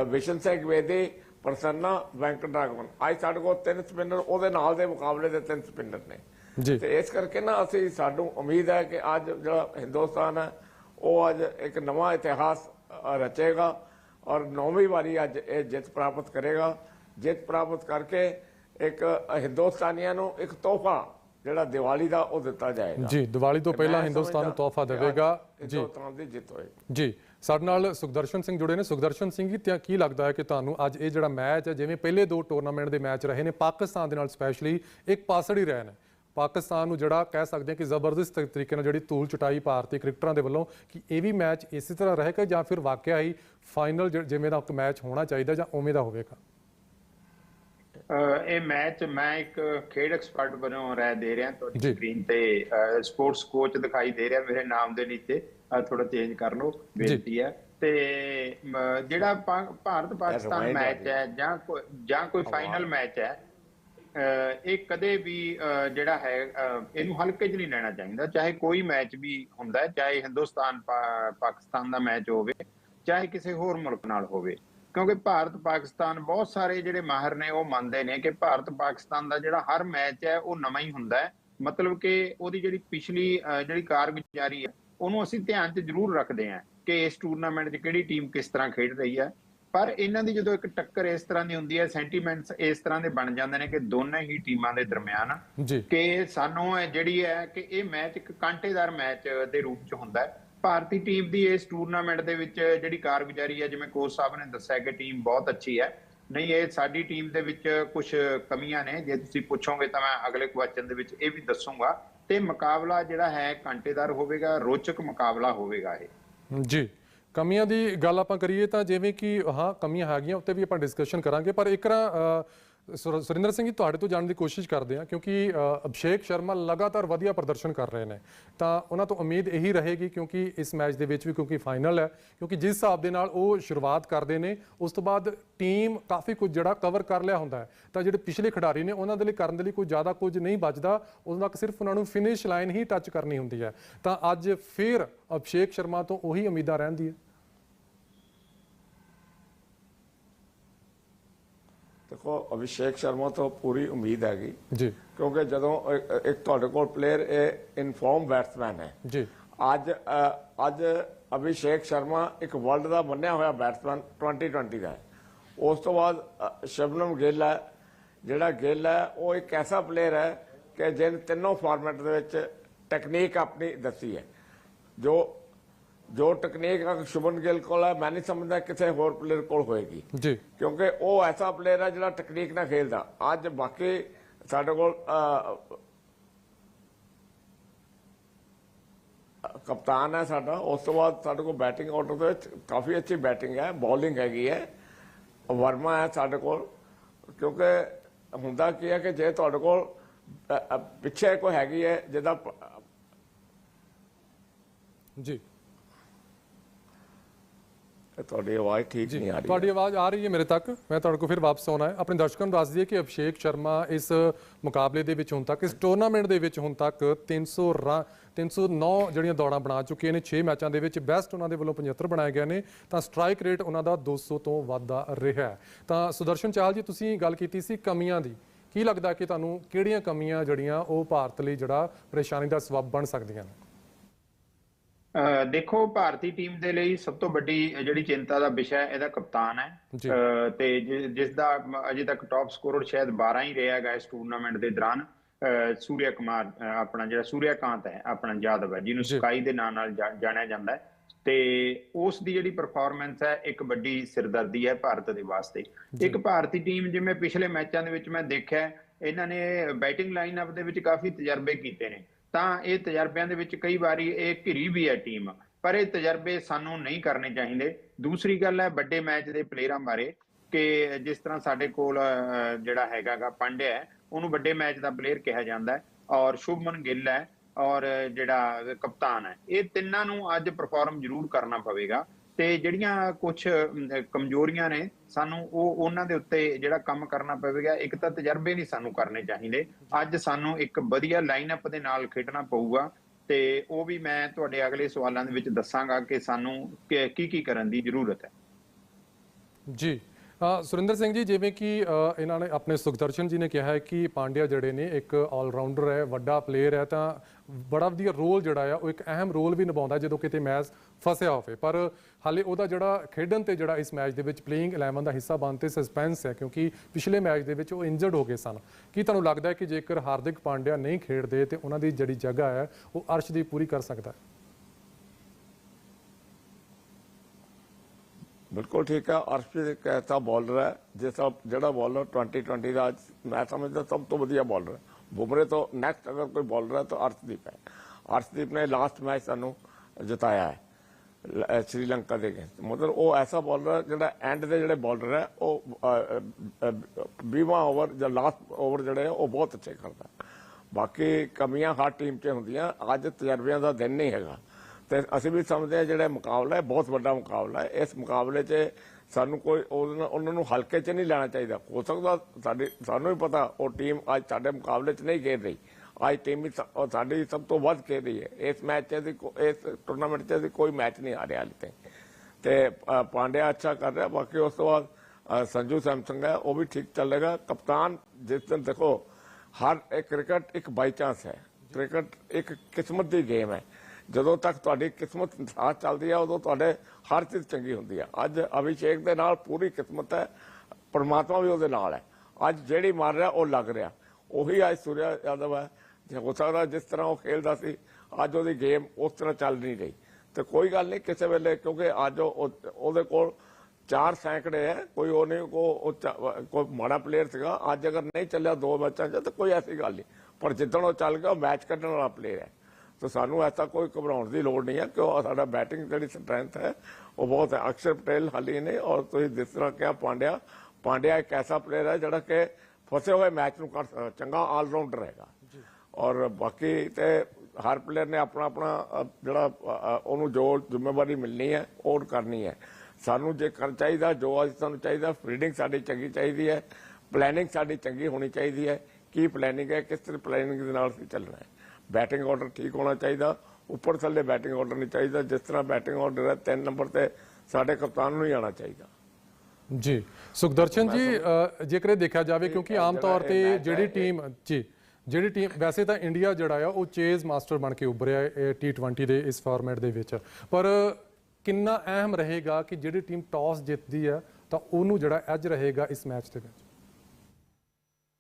ਵਿਸ਼ਨ ਸਿੰਘ ਵੇਦੀ ਪ੍ਰਸੰਨਾ ਵੈਂਕਟ ਡਰਾਗਨ ਅੱਜ ਸਾਡੇ ਕੋਲ ਤਿੰਨ ਸਪਿਨਰ ਉਹਦੇ ਨਾਲ ਦੇ ਮੁਕਾਬਲੇ ਦੇ ਤਿੰਨ ਸਪਿਨਰ ਨੇ। ਤੇ ਇਸ ਕਰਕੇ ਨਾ ਅਸੀਂ ਸਾਨੂੰ ਉਮੀਦ ਹੈ ਕਿ ਅੱਜ ਜਿਹੜਾ ਹਿੰਦੁਸਤਾਨ ਹੈ ਉਹ ਅੱਜ ਇੱਕ ਨਵਾਂ ਇਤਿਹਾਸ ਰਚੇਗਾ ਔਰ ਨੌਵੀਂ ਵਾਰੀ ਅੱਜ ਇਹ ਜਿੱਤ ਪ੍ਰਾਪਤ ਕਰੇਗਾ। ਜਿੱਤ ਪ੍ਰਾਪਤ ਕਰਕੇ ਇੱਕ ਹਿੰਦੁਸਤਾਨੀਆਂ ਨੂੰ ਇੱਕ ਤੋਹਫਾ ਜਿਹੜਾ ਦੀਵਾਲੀ ਦਾ ਉਹ ਦਿੱਤਾ ਜਾਏਗਾ। ਜੀ ਦੀਵਾਲੀ ਤੋਂ ਪਹਿਲਾਂ ਹਿੰਦੁਸਤਾਨ ਨੂੰ ਤੋਹਫਾ ਦੇਵੇਗਾ। ਜੀ। ਹਿੰਦੁਸਤਾਨ ਦੀ ਜਿੱਤ ਹੋਏਗੀ। ਜੀ ਸਾਡੇ ਨਾਲ ਸੁਖਦਰਸ਼ਨ ਸਿੰਘ ਜੁੜੇ ਨੇ। ਸੁਖਦਰਸ਼ਨ ਸਿੰਘ ਜੀ ਤੇ ਕੀ ਲੱਗਦਾ ਹੈ ਕਿ ਤੁਹਾਨੂੰ ਅੱਜ ਇਹ ਜਿਹੜਾ ਮੈਚ ਹੈ ਜਿਵੇਂ ਪਹਿਲੇ ਦੋ ਟੂਰਨਾਮੈਂਟ ਦੇ ਮੈਚ ਰਹੇ ਨੇ ਪਾਕਿਸਤਾਨ ਦੇ ਨਾਲ ਸਪੈਸ਼ਲੀ ਇੱਕ ਪਾਸੜ ਹੀ ਰਹੇ ਨੇ ਪਾਕਿਸਤਾਨ ਨੂੰ ਜਿਹੜਾ ਕਹਿ ਸਕਦੇ ਹਾਂ ਕਿ ਜ਼ਬਰਦਸਤ ਤਰੀਕੇ ਨਾਲ ਜਿਹੜੀ ਧੂਲ ਚਟਾਈ ਭਾਰਤੀ ਕ੍ਰਿਕਟਰਾਂ ਦੇ ਵੱਲੋਂ ਕਿ ਇਹ ਵੀ ਮੈਚ ਇਸੇ ਤਰ੍ਹਾਂ ਰਹੇਗਾ ਜਾਂ ਫਿਰ ਵਾਕਿਆ ਹੀ ਫਾਈਨਲ ਜਿਵੇਂ ਦਾ ਇੱਕ ਮੈਚ ਹੋਣਾ ਚਾਹੀਦਾ ਜਾਂ ਉਵੇਂ ਦਾ ਹੋਵੇਗਾ? ਇਹ ਮੈਚ ਮੈਂ ਇੱਕ ਖੇਡ ਐਕਸਪਰਟ ਵਜੋਂ ਰਾਏ ਦੇ ਰਿਹਾ ਤੁਹਾਡੀ। ਸਕਰੀਨ ਤੇ। ਸਪੋਰਟਸ ਕੋਚ ਦਿਖਾਈ ਦੇ ਰਿਹਾ ਮੇਰੇ ਨਾਮ ਦੇ ਨੀਚੇ। ਥੋੜਾ ਚੇਂਜ ਕਰ ਲਓ ਬੇਨਤੀ ਹੈ। ਤੇ ਜਿਹੜਾ ਭਾਰਤ ਪਾਕਿਸਤਾਨ ਮੈਚ ਹੈ ਜਾਂ ਕੋਈ ਜਾਂ ਕੋਈ ਫਾਈਨਲ ਮੈਚ ਹੈ ਇਹ ਕਦੇ ਵੀ ਜਿਹੜਾ ਹੈ ਇਹਨੂੰ ਹਲਕੇ 'ਚ ਨਹੀਂ ਲੈਣਾ ਚਾਹੀਦਾ। ਚਾਹੇ ਕੋਈ ਮੈਚ ਵੀ ਹੁੰਦਾ ਚਾਹੇ ਹਿੰਦੁਸਤਾਨ ਪਾਕਿਸਤਾਨ ਦਾ ਮੈਚ ਹੋਵੇ, ਚਾਹੇ ਕਿਸੇ ਹੋਰ ਮੁਲਕ ਨਾਲ ਹੋਵੇ। ਕਿਉਂਕਿ ਭਾਰਤ, ਪਾਕਿਸਤਾਨ ਬਹੁਤ ਸਾਰੇ ਜਿਹੜੇ ਮਾਹਰ ਨੇ, ਉਹ ਮੰਨਦੇ ਨੇ ਕਿ ਭਾਰਤ, ਪਾਕਿਸਤਾਨ ਦਾ ਜਿਹੜਾ ਹਰ ਮੈਚ ਹੈ, ਉਹ ਨਵਾਂ ਹੀ ਹੁੰਦਾ ਹੈ। ਮਤਲਬ ਕਿ ਉਹਦੀ ਜਿਹੜੀ ਪਿਛਲੀ ਜਿਹੜੀ ਕਾਰਗੁਜ਼ਾਰੀ ਹੈ, ਉਹਨੂੰ ਅਸੀਂ ਧਿਆਨ 'ਚ ਜ਼ਰੂਰ ਰੱਖਦੇ ਹਾਂ ਕਿ ਇਸ ਟੂਰਨਾਮੈਂਟ 'ਚ ਕਿਹੜੀ ਟੀਮ ਕਿਸ ਤਰ੍ਹਾਂ ਖੇਡ ਰਹੀ ਹੈ। ਪਰ ਇਹਨਾਂ ਦੀ ਜਦੋਂ ਇੱਕ ਟੱਕਰ ਇਸ ਤਰ੍ਹਾਂ ਦੀ ਹੁੰਦੀ ਹੈ ਸੈਂਟੀਮੈਂਟਸ ਇਸ ਤਰ੍ਹਾਂ ਦੇ ਬਣ ਜਾਂਦੇ ਨੇ ਕਿ ਦੋਨੇ ਹੀ ਟੀਮਾਂ ਦੇ ਦਰਮਿਆਨ ਕਿ ਸਾਨੂੰ ਇਹ ਜਿਹੜੀ ਹੈ ਕਿ ਇਹ ਮੈਚ ਇੱਕ ਕਾਂਟੇਦਾਰ ਮੈਚ ਦੇ ਰੂਪ ਚ ਹੁੰਦਾ ਹੈ। ਭਾਰਤੀ ਟੀਮ ਦੀ ਇਸ ਟੂਰਨਾਮੈਂਟ ਦੇ ਵਿੱਚ ਜਿਹੜੀ ਕਾਰਗੁਜ਼ਾਰੀ ਹੈ ਜਿਵੇਂ ਕੋਚ ਸਾਹਿਬ ਨੇ ਦੱਸਿਆ ਕਿ ਟੀਮ ਬਹੁਤ ਅੱਛੀ ਹੈ। ਨਹੀਂ ਇਹ ਸਾਡੀ ਟੀਮ ਦੇ ਵਿੱਚ ਕੁਝ ਕਮੀਆਂ ਨੇ। ਜੇ ਤੁਸੀਂ ਪੁੱਛੋਗੇ ਤਾਂ ਮੈਂ ਅਗਲੇ ਕੁਐਸਚਨ ਦੇ ਵਿੱਚ ਇਹ ਵੀ ਦੱਸੂਗਾ ਤੇ ਮੁਕਾਬਲਾ ਜਿਹੜਾ ਹੈ ਕਾਂਟੇਦਾਰ ਹੋਵੇਗਾ ਰੋਚਕ ਮੁਕਾਬਲਾ ਹੋਵੇਗਾ ਇਹ। ਜੀ। ਕਮੀਆਂ ਦੀ ਗੱਲ ਆਪਾਂ ਕਰੀਏ ਤਾਂ ਜਿਵੇਂ ਕਿ, ਹਾਂ, ਕਮੀਆਂ ਹੈਗੀਆਂ, ਉੱਤੇ ਵੀ ਆਪਾਂ ਡਿਸਕਸ਼ਨ ਕਰਾਂਗੇ, ਪਰ ਇੱਕ ਨਾ ਸੁਰ- ਸੁਰਿੰਦਰ ਸਿੰਘ ਜੀ, ਤੁਹਾਡੇ ਤੋਂ ਜਾਣਨ ਦੀ ਕੋਸ਼ਿਸ਼ ਕਰਦੇ ਹਾਂ, ਕਿਉਂਕਿ ਅਭਿਸ਼ੇਕ ਸ਼ਰਮਾ ਲਗਾਤਾਰ ਵਧੀਆ ਪ੍ਰਦਰਸ਼ਨ ਕਰ ਰਹੇ ਨੇ। ਤਾਂ ਉਹਨਾਂ ਤੋਂ ਉਮੀਦ ਇਹੀ ਰਹੇਗੀ ਕਿਉਂਕਿ ਇਸ ਮੈਚ ਦੇ ਵਿੱਚ ਵੀ ਕਿਉਂਕਿ ਫਾਈਨਲ ਹੈ, ਕਿਉਂਕਿ ਜਿਸ ਹਿਸਾਬ ਦੇ ਨਾਲ ਉਹ ਸ਼ੁਰੂਆਤ ਕਰਦੇ ਨੇ, ਉਸ ਤੋਂ ਬਾਅਦ ਟੀਮ ਕਾਫੀ ਕੁਝ ਜਿਹੜਾ ਕਵਰ ਕਰ ਲਿਆ ਹੁੰਦਾ ਹੈ। ਤਾਂ ਜਿਹੜੇ ਪਿਛਲੇ ਖਿਡਾਰੀ ਨੇ, ਉਹਨਾਂ ਦੇ ਲਈ ਕਰਨ ਦੇ ਲਈ ਕੋਈ ਜ਼ਿਆਦਾ ਕੁਝ ਨਹੀਂ ਬਚਦਾ ਉਦੋਂ ਤੱਕ ਸਿਰਫ ਉਹਨਾਂ ਨੂੰ ਫਿਨਿਸ਼ ਲਾਈਨ ਹੀ ਟੱਚ ਕਰਨੀ ਹੁੰਦੀ ਹੈ। ਤਾਂ ਅੱਜ ਫਿਰ ਅਭਿਸ਼ੇਕ ਸ਼ਰਮਾ ਤੋਂ ਉਹੀ ਉਮੀਦਾਂ ਰਹਿੰਦੀ ਹੈ। ਦੇਖੋ ਅਭਿਸ਼ੇਕ ਸ਼ਰਮਾ ਤੋਂ ਪੂਰੀ ਉਮੀਦ ਹੈਗੀ। ਜੀ। ਕਿਉਂਕਿ ਜਦੋਂ ਇੱਕ ਤੁਹਾਡੇ ਕੋਲ ਪਲੇਅਰ ਇਹ ਇਨਫਾਰਮ ਬੈਟਸਮੈਨ ਹੈ। ਜੀ। ਅੱਜ ਅੱਜ ਅਭਿਸ਼ੇਕ ਸ਼ਰਮਾ ਇੱਕ ਵਰਲਡ ਦਾ ਮੰਨਿਆ ਹੋਇਆ ਬੈਟਸਮੈਨ 2020 ਦਾ ਹੈ। ਉਸ ਤੋਂ ਬਾਅਦ ਸ਼ਬਨਮ ਗਿੱਲ ਹੈ। ਜਿਹੜਾ ਗਿੱਲ ਹੈ ਉਹ ਇੱਕ ਐਸਾ ਪਲੇਅਰ ਹੈ ਕਿ ਜਿਹਨੇ ਤਿੰਨੋਂ ਫਾਰਮੈਟ ਦੇ ਵਿੱਚ ਟੈਕਨੀਕ ਆਪਣੀ ਦੱਸੀ ਹੈ। ਜੋ ਜੋ ਟੈਕਨੀਕ ਸ਼ੁਭਨ ਗਿੱਲ ਕੋਲ ਹੈ ਮੈਂ ਨਹੀਂ ਸਮਝਦਾ ਕਿਸੇ ਹੋਰ ਪਲੇਅਰ ਕੋਲ ਹੋਏਗੀ। ਜੀ। ਕਿਉਂਕਿ ਉਹ ਐਸਾ ਪਲੇਅਰ ਹੈ ਜਿਹੜਾ ਟੈਕਨੀਕ ਨਾਲ ਖੇਲਦਾ। ਅੱਜ ਬਾਕੀ ਸਾਡੇ ਕੋਲ ਕਪਤਾਨ ਹੈ ਸਾਡਾ ਉਸ ਤੋਂ ਬਾਅਦ ਸਾਡੇ ਕੋਲ ਬੈਟਿੰਗ ਆਰਡਰ ਦੇ ਵਿੱਚ ਕਾਫੀ ਅੱਛੀ ਬੈਟਿੰਗ ਹੈ ਬੋਲਿੰਗ ਹੈਗੀ ਹੈ ਵਰਮਾ ਹੈ ਸਾਡੇ ਕੋਲ। ਕਿਉਂਕਿ ਹੁੰਦਾ ਕੀ ਹੈ ਕਿ ਜੇ ਤੁਹਾਡੇ ਕੋਲ ਪਿੱਛੇ ਕੋਈ ਹੈਗੀ ਹੈ ਜਿਹਦਾ ਜੀ। ਤੁਹਾਡੀ ਆਵਾਜ਼ ਠੀਕ ਨਹੀਂ ਆ ਰਹੀ ਤੁਹਾਡੀ ਆਵਾਜ਼ ਆ ਰਹੀ ਹੈ ਮੇਰੇ ਤੱਕ। ਮੈਂ ਤੁਹਾਡੇ ਕੋਲ ਫਿਰ ਵਾਪਸ ਆਉਣਾ ਹੈ। ਆਪਣੇ ਦਰਸ਼ਕਾਂ ਨੂੰ ਦੱਸ ਦਈਏ ਕਿ ਅਭਿਸ਼ੇਕ ਸ਼ਰਮਾ ਇਸ ਮੁਕਾਬਲੇ ਦੇ ਵਿੱਚ ਹੁਣ ਤੱਕ ਇਸ ਟੂਰਨਾਮੈਂਟ ਦੇ ਵਿੱਚ ਹੁਣ ਤੱਕ 300 ਰਨ 309 ਜਿਹੜੀਆਂ ਦੌੜਾਂ ਬਣਾ ਚੁੱਕੇ ਨੇ 6 ਮੈਚਾਂ ਦੇ ਵਿੱਚ ਬੈਸਟ ਉਹਨਾਂ ਦੇ ਵੱਲੋਂ 75 ਬਣਾਏ ਗਏ ਨੇ। ਤਾਂ ਸਟ੍ਰਾਈਕ ਰੇਟ ਉਹਨਾਂ ਦਾ 200 ਤੋਂ ਵੱਧ ਦਾ ਰਿਹਾ ਹੈ। ਤਾਂ ਸੁਦਰਸ਼ਨ ਚਾਹਲ ਜੀ ਤੁਸੀਂ ਗੱਲ ਕੀਤੀ ਸੀ ਕਮੀਆਂ ਦੀ। ਕੀ ਲੱਗਦਾ ਕਿ ਤੁਹਾਨੂੰ ਕਿਹੜੀਆਂ ਕਮੀਆਂ ਜਿਹੜੀਆਂ ਉਹ ਭਾਰਤ ਲਈ ਜਿਹੜਾ ਪਰੇਸ਼ਾਨੀ ਦਾ ਸਬਬ ਬਣ ਸਕਦੀਆਂ ਨੇ? ਦੇਖੋ ਭਾਰਤੀ ਟੀਮ ਦੇ ਲਈ ਸਭ ਤੋਂ ਵੱਡੀ ਜਿਹੜੀ ਚਿੰਤਾ ਦਾ ਵਿਸ਼ਾ ਹੈ ਇਹਦਾ ਕਪਤਾਨ ਹੈ। ਤੇ ਜਿਸ ਦਾ ਅਜੇ ਤੱਕ ਟਾਪ ਸਕੋਰਰ ਸ਼ਾਇਦ 12 ਹੀ ਰਿਹਾ ਹੈਗਾ ਇਸ ਟੂਰਨਾਮੈਂਟ ਦੇ ਦੌਰਾਨ ਸੂਰਿਆ ਕੁਮਾਰ ਆਪਣਾ ਜਿਹੜਾ ਸੂਰਿਆਕਾਂਤ ਹੈ ਆਪਣਾ ਯਾਦਵ ਹੈ ਜਿਹਨੂੰ। ਸਕਾਈ ਦੇ ਨਾਂ ਨਾਲ ਜਾਣਿਆ ਜਾਂਦਾ ਹੈ। ਤੇ ਉਸ ਦੀ ਜਿਹੜੀ ਪਰਫਾਰਮੈਂਸ ਹੈ ਇੱਕ ਵੱਡੀ ਸਿਰਦਰਦੀ ਹੈ ਭਾਰਤ ਦੇ ਵਾਸਤੇ। ਇੱਕ ਭਾਰਤੀ ਟੀਮ ਜਿਵੇਂ ਪਿਛਲੇ ਮੈਚਾਂ ਦੇ ਵਿੱਚ ਮੈਂ ਦੇਖਿਆ ਇਹਨਾਂ ਨੇ ਬੈਟਿੰਗ ਲਾਈਨਅਪ ਦੇ ਵਿੱਚ ਕਾਫੀ ਤਜਰਬੇ ਕੀਤੇ ਨੇ। ਤਾਂ ਇਹ ਤਜਰਬਿਆਂ ਦੇ ਵਿੱਚ ਕਈ ਵਾਰੀ ਇਹ ਘਿਰੀ ਵੀ ਹੈ ਟੀਮ ਪਰ ਇਹ ਤਜਰਬੇ ਸਾਨੂੰ ਨਹੀਂ ਕਰਨੇ ਚਾਹੀਦੇ। ਦੂਸਰੀ ਗੱਲ ਹੈ ਵੱਡੇ ਮੈਚ ਦੇ ਪਲੇਅਰਾਂ ਬਾਰੇ ਕਿ ਜਿਸ ਤਰ੍ਹਾਂ ਸਾਡੇ ਕੋਲ ਅਹ, ਜਿਹੜਾ ਹੈਗਾਗਾ ਪਾਂਡਿਆ ਹੈ ਉਹਨੂੰ ਵੱਡੇ ਮੈਚ ਦਾ ਪਲੇਅਰ ਕਿਹਾ ਜਾਂਦਾ ਹੈ ਔਰ ਸ਼ੁਭਮਨ ਗਿੱਲ ਹੈ ਔਰ ਜਿਹੜਾ ਕਪਤਾਨ ਹੈ। ਇਹ ਤਿੰਨਾਂ ਨੂੰ ਅੱਜ ਪਰਫਾਰਮ ਜ਼ਰੂਰ ਕਰਨਾ ਪਵੇਗਾ। ਤੇ ਜਿਹੜੀਆਂ ਕੁਝ ਕਮਜ਼ੋਰੀਆਂ ਨੇ ਸਾਨੂੰ ਉਹ ਉਹਨਾਂ ਦੇ ਉੱਤੇ ਜਿਹੜਾ ਕੰਮ ਕਰਨਾ ਪਵੇਗਾ, ਇੱਕ ਤਾਂ ਤਜਰਬੇ ਨਹੀਂ ਸਾਨੂੰ ਕਰਨੇ ਚਾਹੀਦੇ। ਅੱਜ ਸਾਨੂੰ ਇੱਕ ਵਧੀਆ ਲਾਈਨਅਪ ਦੇ ਨਾਲ ਖੇਡਣਾ ਪਊਗਾ ਤੇ ਉਹ ਵੀ ਮੈਂ ਤੁਹਾਡੇ ਅਗਲੇ ਸਵਾਲਾਂ ਦੇ ਵਿੱਚ ਦੱਸਾਂਗਾ ਕਿ ਸਾਨੂੰ ਕੀ ਕੀ ਕਰਨ ਦੀ ਜ਼ਰੂਰਤ ਹੈ। ਜੀ ਸੁਰਿੰਦਰ ਸਿੰਘ ਜੀ, ਜਿਵੇਂ ਕਿ ਇਹਨਾਂ ਨੇ ਆਪਣੇ ਸੁਖਦਰਸ਼ਨ ਜੀ ਨੇ ਕਿਹਾ ਹੈ ਕਿ ਪਾਂਡਿਆ ਜਿਹੜੇ ਨੇ ਇੱਕ ਆਲਰਾਊਂਡਰ ਹੈ, ਵੱਡਾ ਪਲੇਅਰ ਹੈ, ਤਾਂ ਬੜਾ ਵਧੀਆ ਰੋਲ ਜਿਹੜਾ ਆ, ਉਹ ਇੱਕ ਅਹਿਮ ਰੋਲ ਵੀ ਨਿਭਾਉਂਦਾ ਜਦੋਂ ਕਿਤੇ ਮੈਚ ਫਸਿਆ ਹੋਵੇ। ਪਰ ਹਾਲੇ ਉਹਦਾ ਜਿਹੜਾ ਖੇਡਣ ਤੇ ਜਿਹੜਾ ਇਸ ਮੈਚ ਦੇ ਵਿੱਚ ਪਲੇਇੰਗ 11 ਦਾ ਹਿੱਸਾ ਬਣ ਤੇ ਸਸਪੈਂਸ ਹੈ, ਕਿਉਂਕਿ ਪਿਛਲੇ ਮੈਚ ਦੇ ਵਿੱਚ ਉਹ ਇੰਜਰਡ ਹੋ ਗਏ ਸਨ। ਕੀ ਤੁਹਾਨੂੰ ਲੱਗਦਾ ਹੈ ਕਿ ਜੇਕਰ ਹਾਰਦਿਕ ਪਾਂਡਿਆ ਨਹੀਂ ਖੇਡਦੇ ਤੇ ਉਹਨਾਂ ਦੀ ਜਿਹੜੀ ਜਗ੍ਹਾ ਹੈ, ਉਹ ਅਰਸ਼ਦੀਪ ਪੂਰੀ ਕਰ ਸਕਦਾ ਹੈ? ਬਿਲਕੁਲ ਠੀਕ ਹੈ। ਅਰਸ਼ਪ੍ਰੀਤ ਇੱਕ ਐਸਾ ਬੋਲਰ ਹੈ, ਜਿਸ ਜਿਹੜਾ ਬੋਲਰ 2020 ਦਾ ਅੱਜ ਮੈਂ ਸਮਝਦਾ ਸਭ ਤੋਂ ਵਧੀਆ ਬੋਲਰ ਹੈ। ਬੁਮਰੇ ਤੋਂ ਨੈਕਸਟ ਅਗਰ ਕੋਈ ਬੋਲਰ ਹੈ ਤਾਂ ਅਰਸ਼ਦੀਪ ਹੈ। ਅਰਸ਼ਦੀਪ ਨੇ ਲਾਸਟ ਮੈਚ ਸਾਨੂੰ ਜਿਤਾਇਆ ਹੈ। ਸ਼੍ਰੀਲੰਕਾ ਦੇ against। ਮਤਲਬ ਉਹ ਐਸਾ ਬੋਲਰ ਜਿਹੜਾ ਐਂਡ ਦੇ ਜਿਹੜੇ ਬੋਲਰ ਹੈ, ਉਹ 20ਵਾਂ ਓਵਰ ਜਾਂ ਲਾਸਟ ਓਵਰ ਜਿਹੜੇ ਉਹ ਬਹੁਤ ਅੱਛੇ ਕਰਦਾ। ਬਾਕੀ ਕਮੀਆਂ ਹਰ ਟੀਮ 'ਚ ਹੁੰਦੀਆਂ। ਅੱਜ ਤਜਰਬਿਆਂ ਦਾ ਦਿਨ ਨਹੀਂ ਹੈਗਾ। ਤੇ ਅਸੀਂ ਵੀ ਸਮਝਦੇ ਹਾਂ ਜਿਹੜਾ ਮੁਕਾਬਲਾ ਹੈ, ਬਹੁਤ ਵੱਡਾ ਮੁਕਾਬਲਾ ਹੈ। ਇਸ ਮੁਕਾਬਲੇ 'ਚ ਸਾਨੂੰ ਕੋਈ ਉਹਨਾਂ ਨੂੰ ਹਲਕੇ 'ਚ ਨਹੀਂ ਲੈਣਾ ਚਾਹੀਦਾ। ਹੋ ਸਕਦਾ ਸਾਡੇ ਸਾਨੂੰ ਵੀ ਪਤਾ, ਉਹ ਟੀਮ ਅੱਜ ਸਾਡੇ ਮੁਕਾਬਲੇ 'ਚ ਨਹੀਂ ਖੇਡ ਰਹੀ। ਅੱਜ ਟੀਮ ਵੀ ਸਾਡੀ ਸਭ ਤੋਂ ਵੱਧ ਖੇਡ ਰਹੀ ਹੈ। ਇਸ ਮੈਚ 'ਚ ਅਸੀਂ ਇਸ ਟੂਰਨਾਮੈਂਟ 'ਚ ਅਸੀਂ ਕੋਈ ਮੈਚ ਨਹੀਂ ਹਾਰਿਆ ਹਾਲੇ ਤੱਕ। ਤੇ ਪਾਂਡਿਆ ਅੱਛਾ ਕਰ ਰਿਹਾ। ਬਾਕੀ ਉਸ ਤੋਂ ਬਾਅਦ ਸੰਜੂ ਸੈਮਸੰਗ ਹੈ। ਉਹ ਵੀ ਠੀਕ ਚੱਲੇਗਾ ਕਪਤਾਨ ਜਿਸ ਦਿਨ ਦੇਖੋ, ਹਰ ਇੱਕ ਕ੍ਰਿਕਟ ਇੱਕ ਬਾਈ ਚਾਂਸ ਹੈ। ਕ੍ਰਿਕਟ ਇੱਕ ਕਿਸਮਤ ਦੀ ਗੇਮ ਹੈ। ਜਦੋਂ ਤੱਕ ਤੁਹਾਡੀ ਕਿਸਮਤ ਸਾਥ ਚੱਲਦੀ ਹੈ ਉਦੋਂ ਤੁਹਾਡੇ ਹਰ ਚੀਜ਼ ਚੰਗੀ ਹੁੰਦੀ ਹੈ ਅੱਜ ਅਭਿਸ਼ੇਕ ਦੇ ਨਾਲ ਪੂਰੀ ਕਿਸਮਤ ਹੈ, ਪਰਮਾਤਮਾ ਵੀ ਉਹਦੇ ਨਾਲ ਹੈ। ਅੱਜ ਜਿਹੜੀ ਮਾਰ ਰਿਹਾ, ਉਹ ਲੱਗ ਰਿਹਾ। ਉਹੀ ਅੱਜ ਸੂਰਿਆ ਯਾਦਵ ਹੈ। ਜੇ ਹੋ ਸਕਦਾ ਜਿਸ ਤਰ੍ਹਾਂ ਉਹ ਖੇਲਦਾ ਸੀ, ਅੱਜ ਉਹਦੀ ਗੇਮ ਉਸ ਤਰ੍ਹਾਂ ਚੱਲ ਨਹੀਂ ਰਹੀ। ਤੇ ਕੋਈ ਗੱਲ ਨਹੀਂ, ਕਿਸੇ ਵੇਲੇ, ਕਿਉਂਕਿ ਅੱਜ ਉਹਦੇ ਕੋਲ ਚਾਰ ਸੈਂਕੜੇ ਹੈ। ਕੋਈ ਉਹ ਨਹੀਂ ਕੋ ਕੋਈ ਮਾੜਾ ਪਲੇਅਰ ਸੀਗਾ। ਅੱਜ ਅਗਰ ਨਹੀਂ ਚੱਲਿਆ ਦੋ ਮੈਚਾਂ 'ਚ, ਤਾਂ ਕੋਈ ਐਸੀ ਗੱਲ ਨਹੀਂ। ਪਰ ਜਿੱਦਣ ਉਹ ਚੱਲ ਗਿਆ, ਉਹ ਮੈਚ ਕੱਢਣ ਵਾਲਾ ਪਲੇਅਰ ਹੈ। ਤਾਂ ਸਾਨੂੰ ਐਸਾ ਕੋਈ ਘਬਰਾਉਣ ਦੀ ਲੋੜ ਨਹੀਂ ਹੈ ਕਿਉਂ ਸਾਡਾ ਬੈਟਿੰਗ ਜਿਹੜੀ ਸਟਰੈਂਥ ਹੈ ਉਹ ਬਹੁਤ ਹੈ। ਅਕਸ਼ਰ ਪਟੇਲ ਹਾਲੀ ਨੇ ਔਰ ਤੁਸੀਂ ਜਿਸ ਤਰ੍ਹਾਂ ਕਿਹਾ ਪਾਂਡਿਆ ਪਾਂਡਿਆ ਇੱਕ ਐਸਾ ਪਲੇਅਰ ਹੈ ਜਿਹੜਾ ਕਿ ਫਸੇ ਹੋਏ ਮੈਚ ਨੂੰ ਕਰ ਚੰਗਾ ਆਲ ਰਾਊਂਡਰ ਹੈਗਾ ਔਰ ਬਾਕੀ ਤੇ ਹਰ ਪਲੇਅਰ ਨੇ ਆਪਣਾ ਆਪਣਾ ਜਿਹੜਾ ਉਹਨੂੰ ਜੋ ਜ਼ਿੰਮੇਵਾਰੀ ਮਿਲਣੀ ਹੈ ਉਹ ਕਰਨੀ ਹੈ। ਸਾਨੂੰ ਜੇ ਕਰ ਚਾਹੀਦਾ ਜੋ ਅੱਜ ਸਾਨੂੰ ਚਾਹੀਦਾ ਫੀਲਡਿੰਗ ਸਾਡੀ ਚੰਗੀ ਚਾਹੀਦੀ ਹੈ ਪਲੈਨਿੰਗ ਸਾਡੀ ਚੰਗੀ ਹੋਣੀ ਚਾਹੀਦੀ ਹੈ। ਕੀ ਪਲੈਨਿੰਗ ਹੈ ਕਿਸ ਤਰ੍ਹਾਂ ਪਲੈਨਿੰਗ ਦੇ ਨਾਲ ਅਸੀਂ ਚੱਲਣਾ ਹੈ। ਬੈਟਿੰਗ ਆਰਡਰ ਠੀਕ ਹੋਣਾ ਚਾਹੀਦਾ ਉੱਪਰ ਥੱਲੇ ਬੈਟਿੰਗ ਆਰਡਰ ਨਹੀਂ ਚਾਹੀਦਾ ਜਿਸ ਤਰ੍ਹਾਂ ਬੈਟਿੰਗ ਆਰਡਰ ਹੈ ਤਿੰਨ ਨੰਬਰ ਤੇ ਸਾਡੇ ਕਪਤਾਨ ਨੂੰ ਹੀ ਆਣਾ ਚਾਹੀਦਾ। ਜੀ ਸੁਖਦਰਸ਼ਨ ਜੀ ਜੇਕਰ ਇਹ ਦੇਖਿਆ ਜਾਵੇ ਕਿਉਂਕਿ ਆਮ ਤੌਰ ਤੇ ਜਿਹੜਾ ਹੈ, ਟੀਮ ਜੀ ਜਿਹੜੀ ਟੀਮ ਵੈਸੇ ਤਾਂ ਇੰਡੀਆ ਜਿਹੜਾ ਆ ਉਹ ਚੇਜ਼ ਮਾਸਟਰ ਬਣ ਕੇ ਉੱਭਰਿਆ ਹੈ ਇਹ T20 ਦੇ ਇਸ ਫਾਰਮੈਟ ਦੇ ਵਿੱਚ। ਪਰ ਕਿੰਨਾ ਅਹਿਮ ਰਹੇਗਾ ਕਿ ਜਿਹੜੀ ਟੀਮ ਟਾਸ ਜਿੱਤਦੀ ਆ ਤਾਂ ਉਹਨੂੰ ਜਿਹੜਾ ਐਜ ਰਹੇਗਾ ਇਸ ਮੈਚ ਦੇ ਵਿੱਚ?